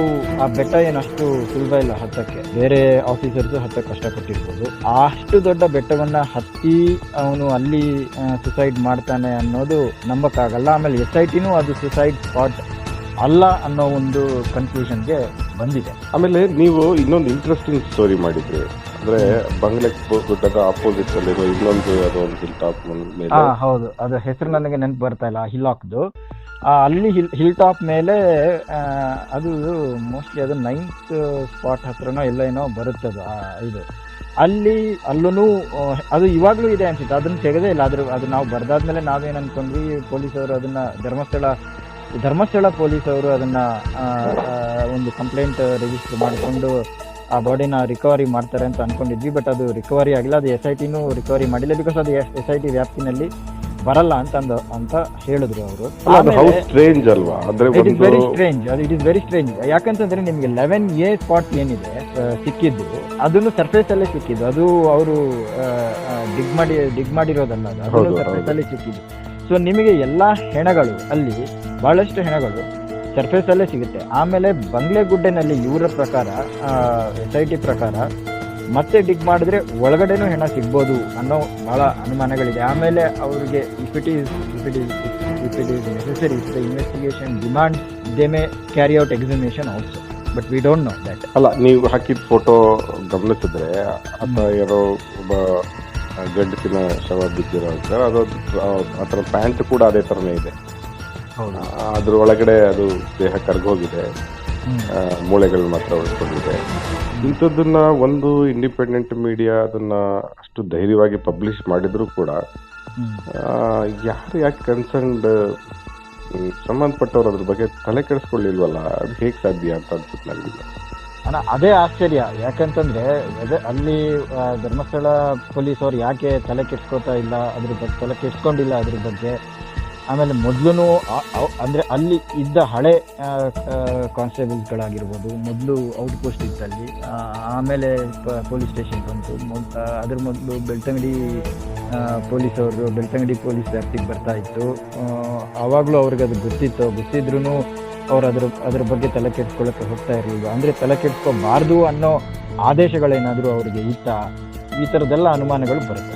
Speaker 2: ಆ ಬೆಟ್ಟ ಏನಷ್ಟು ಸುಲಭ ಇಲ್ಲ ಹತ್ತಕ್ಕೆ. ಬೇರೆ ಆಫೀಸರ್ಸ್ ಹತ್ತಕ್ಕೆ ಕಷ್ಟ ಕೊಟ್ಟಿರ್ಬೋದು. ಅಷ್ಟು ದೊಡ್ಡ ಬೆಟ್ಟವನ್ನ ಹತ್ತಿ ಅವನು ಅಲ್ಲಿ ಸುಸೈಡ್ ಮಾಡ್ತಾನೆ ಅನ್ನೋದು ನಂಬಕ್ಕಾಗಲ್ಲ. ಆಮೇಲೆ ಎಸ್ ಐ ಟಿನೂ ಅದು ಸುಸೈಡ್ ಸ್ಪಾಟ್ ಅಲ್ಲ ಅನ್ನೋ ಒಂದು ಕನ್ಕ್ಲೂಷನ್ಗೆ ಬಂದಿದೆ.
Speaker 1: ಆಮೇಲೆ ನೀವು ಇನ್ನೊಂದು ಇಂಟ್ರೆಸ್ಟಿಂಗ್ ಸ್ಟೋರಿ ಮಾಡಿದ್ರಿ. ಅಂದ್ರೆ ಬಂಗ್ಲೆ ಗುಡ್ಡದ ಆಪೋಸಿಟ್ ಅಲ್ಲಿರೋ ಇನ್ನೊಂದು ಹಿಲ್ ಟಾಪ್
Speaker 2: ಹೌದು. ಅದ್ರ ಹೆಸರು ನನಗೆ ನೆನಪು ಬರ್ತಾ ಇಲ್ಲ. ಹಿಲಾಕ್ದು ಅಲ್ಲಿ ಹಿಲ್ ಹಿಲ್ ಟಾಪ್ ಮೇಲೆ ಅದು ಮೋಸ್ಟ್ಲಿ ಅದು ನೈನ್ತ್ ಸ್ಪಾಟ್ ಹತ್ರನೋ ಎಲ್ಲ ಏನೋ ಬರುತ್ತದು ಇದು. ಅಲ್ಲಿ ಅಲ್ಲೂ ಅದು ಇವಾಗಲೂ ಇದೆ ಅನ್ಸುತ್ತೆ, ಅದನ್ನ ತೆಗೆದೇ ಇಲ್ಲ ಅದ್ರ ಅದು ನಾವು ಬರ್ದಾದ್ಮೇಲೆ ನಾವೇನು ಅನ್ಕೊಂಡ್ವಿ, ಪೊಲೀಸವರು ಅದನ್ನ, ಧರ್ಮಸ್ಥಳ ಧರ್ಮಸ್ಥಳ ಪೊಲೀಸವರು ಅದನ್ನ ಒಂದು ಕಂಪ್ಲೇಂಟ್ ರಿಜಿಸ್ಟರ್ ಮಾಡಿಕೊಂಡು ಆ ಬಾಡಿನ ರಿಕವರಿ ಮಾಡ್ತಾರೆ ಅಂತ ಅನ್ಕೊಂಡಿದ್ವಿ ಬಟ್ ಅದು ರಿಕವರಿ ಆಗಿಲ್ಲ ಅದು ಎಸ್ ಐ ಟಿನೂ ರಿಕವರಿ ಮಾಡಿಲ್ಲ ಬಿಕಾಸ್ ಅದು ಎಸ್ ಐ ಟಿ ವ್ಯಾಪ್ತಿನಲ್ಲಿ ಬರಲ್ಲ ಅಂತ ಅಂದ ಅಂತ ಹೇಳಿದ್ರು ಅವರು.
Speaker 1: ಸ್ಟ್ರೇಂಜ್ ಅಲ್ವಾ?
Speaker 2: ಇಟ್ ಇಸ್ ವೆರಿ ಸ್ಟ್ರೇಂಜ್ ಅದು ಇಟ್ ಇಸ್ ವೆರಿ ಸ್ಟ್ರೇಂಜ್ ಯಾಕಂತಂದ್ರೆ ನಿಮಗೆ ಲೆವೆನ್ ಎ ಸ್ಪಾಟ್ ಏನಿದೆ ಸಿಕ್ಕಿದ್ದು ಅದನ್ನು ಸರ್ಫೇಸ್ ಅಲ್ಲೇ ಸಿಕ್ಕಿದ್ದು. ಅದು ಅವರು ಡಿಗ್ ಮಾಡಿ ಡಿಗ್ ಮಾಡಿರೋದಲ್ಲ ಅದು. ಸರ್ಫೇಸ್. ಅಲ್ಲೇ ಸಿಕ್ಕಿದ್ದು. ಸೊ ನಿಮಗೆ ಎಲ್ಲಾ ಹೆಣಗಳು ಅಲ್ಲಿ ಬಹಳಷ್ಟು ಹೆಣಗಳು ಸರ್ಫೇಸ್ ಅಲ್ಲೇ ಸಿಗುತ್ತೆ. ಆಮೇಲೆ ಬಂಗ್ಲೆಗುಡ್ಡೆನಲ್ಲಿ ಇವರ ಪ್ರಕಾರ ಎಸ್ ಐ ಟಿ ಪ್ರಕಾರ ಮತ್ತೆ ಡಿಗ್ ಮಾಡಿದ್ರೆ ಒಳಗಡೆನೂ ಹೆಣ ಸಿಗ್ಬೋದು ಅನ್ನೋ ಬಹಳ ಅನುಮಾನಗಳಿದೆ. ಆಮೇಲೆ ಅವ್ರಿಗೆ if it is if it is if it is necessary if the investigation demand they may carry out examination also but we don't know that
Speaker 1: ಅಲ್ಲ ನೀವು ಹಾಕಿದ ಫೋಟೋ ಗಮನಿಸಿದ್ರೆ ಅಥವಾ ಯಾರೋ ಒಬ್ಬ ಗಂಡಸಿನ ಶವ ಬಿದ್ದಿರೋ ಸರ್ ಅದು ಅದರ ಪ್ಯಾಂಟ್ ಕೂಡ ಅದೇ ತರನೇ ಇದೆ. ಅದ್ರ ಒಳಗಡೆ ಅದು ದೇಹ ಕರ್ಗೋಗಿದೆ. ಮೂಳೆಗಳು ಮಾತ್ರ ಉಳ್ಕೊಂಡಿದೆ. ಇಂಥದ್ದನ್ನ ಒಂದು ಇಂಡಿಪೆಂಡೆಂಟ್ ಮೀಡಿಯಾ ಅದನ್ನ ಅಷ್ಟು ಧೈರ್ಯವಾಗಿ ಪಬ್ಲಿಷ್ ಮಾಡಿದ್ರು ಕೂಡ ಯಾರು ಯಾಕೆ ಕನ್ಸರ್ನ್ಡ್ ಸಂಬಂಧಪಟ್ಟವ್ರು ಅದ್ರ ಬಗ್ಗೆ ತಲೆ ಕೆಡಿಸ್ಕೊಳ್ಳಿಲ್ವಲ್ಲ, ಅದು ಹೇಗೆ ಸಾಧ್ಯ ಅಂತ ಅನ್ಸುತ್ತೆ ನನಗೆ.
Speaker 2: ಅದೇ ಆಶ್ಚರ್ಯ. ಯಾಕಂತಂದ್ರೆ ಅಲ್ಲಿ ಧರ್ಮಸ್ಥಳ ಪೊಲೀಸ್ ಅವ್ರು ಯಾಕೆ ತಲೆ ಕೆಡ್ಸ್ಕೊತಾ ಇಲ್ಲ, ಅದ್ರ ಬಗ್ಗೆ ತಲೆ ಕೆಡ್ಸ್ಕೊಂಡಿಲ್ಲ ಅದ್ರ ಬಗ್ಗೆ? ಆಮೇಲೆ ಮೊದಲು ಅಂದರೆ ಅಲ್ಲಿ ಇದ್ದ ಹಳೆ ಕಾನ್ಸ್ಟೇಬಲ್ಸ್ಗಳಾಗಿರ್ಬೋದು, ಮೊದಲು ಔಟ್ ಪೋಸ್ಟ್ ಇತ್ತಲ್ಲಿ ಆಮೇಲೆ ಪೊಲೀಸ್ ಸ್ಟೇಷನ್ ಬಂತು. ಅದ್ರ ಮೊದಲು ಬೆಳ್ತಂಗಡಿ ಪೊಲೀಸ್ ಅವರು ಬೆಳ್ತಂಗಡಿ ಪೊಲೀಸ್ ವ್ಯಾಪ್ತಿಗೆ ಬರ್ತಾ ಇತ್ತು. ಆವಾಗಲೂ ಅವ್ರಿಗೆ ಅದು ಗೊತ್ತಿತ್ತು. ಗೊತ್ತಿದ್ರೂ ಅವ್ರು ಅದ್ರ ಅದ್ರ ಬಗ್ಗೆ ತಲೆ ಕೆಡ್ಸ್ಕೊಳ್ಳೋಕ್ಕೆ ಹೋಗ್ತಾ ಇರಲಿಲ್ಲ. ಅಂದರೆ ತಲೆ ಕೆಡ್ಸ್ಕೋಬಾರ್ದು ಅನ್ನೋ ಆದೇಶಗಳೇನಾದರೂ ಅವ್ರಿಗೆ ಇತ್ತ? ಈ ಥರದ್ದೆಲ್ಲ ಅನುಮಾನಗಳು ಬರುತ್ತೆ.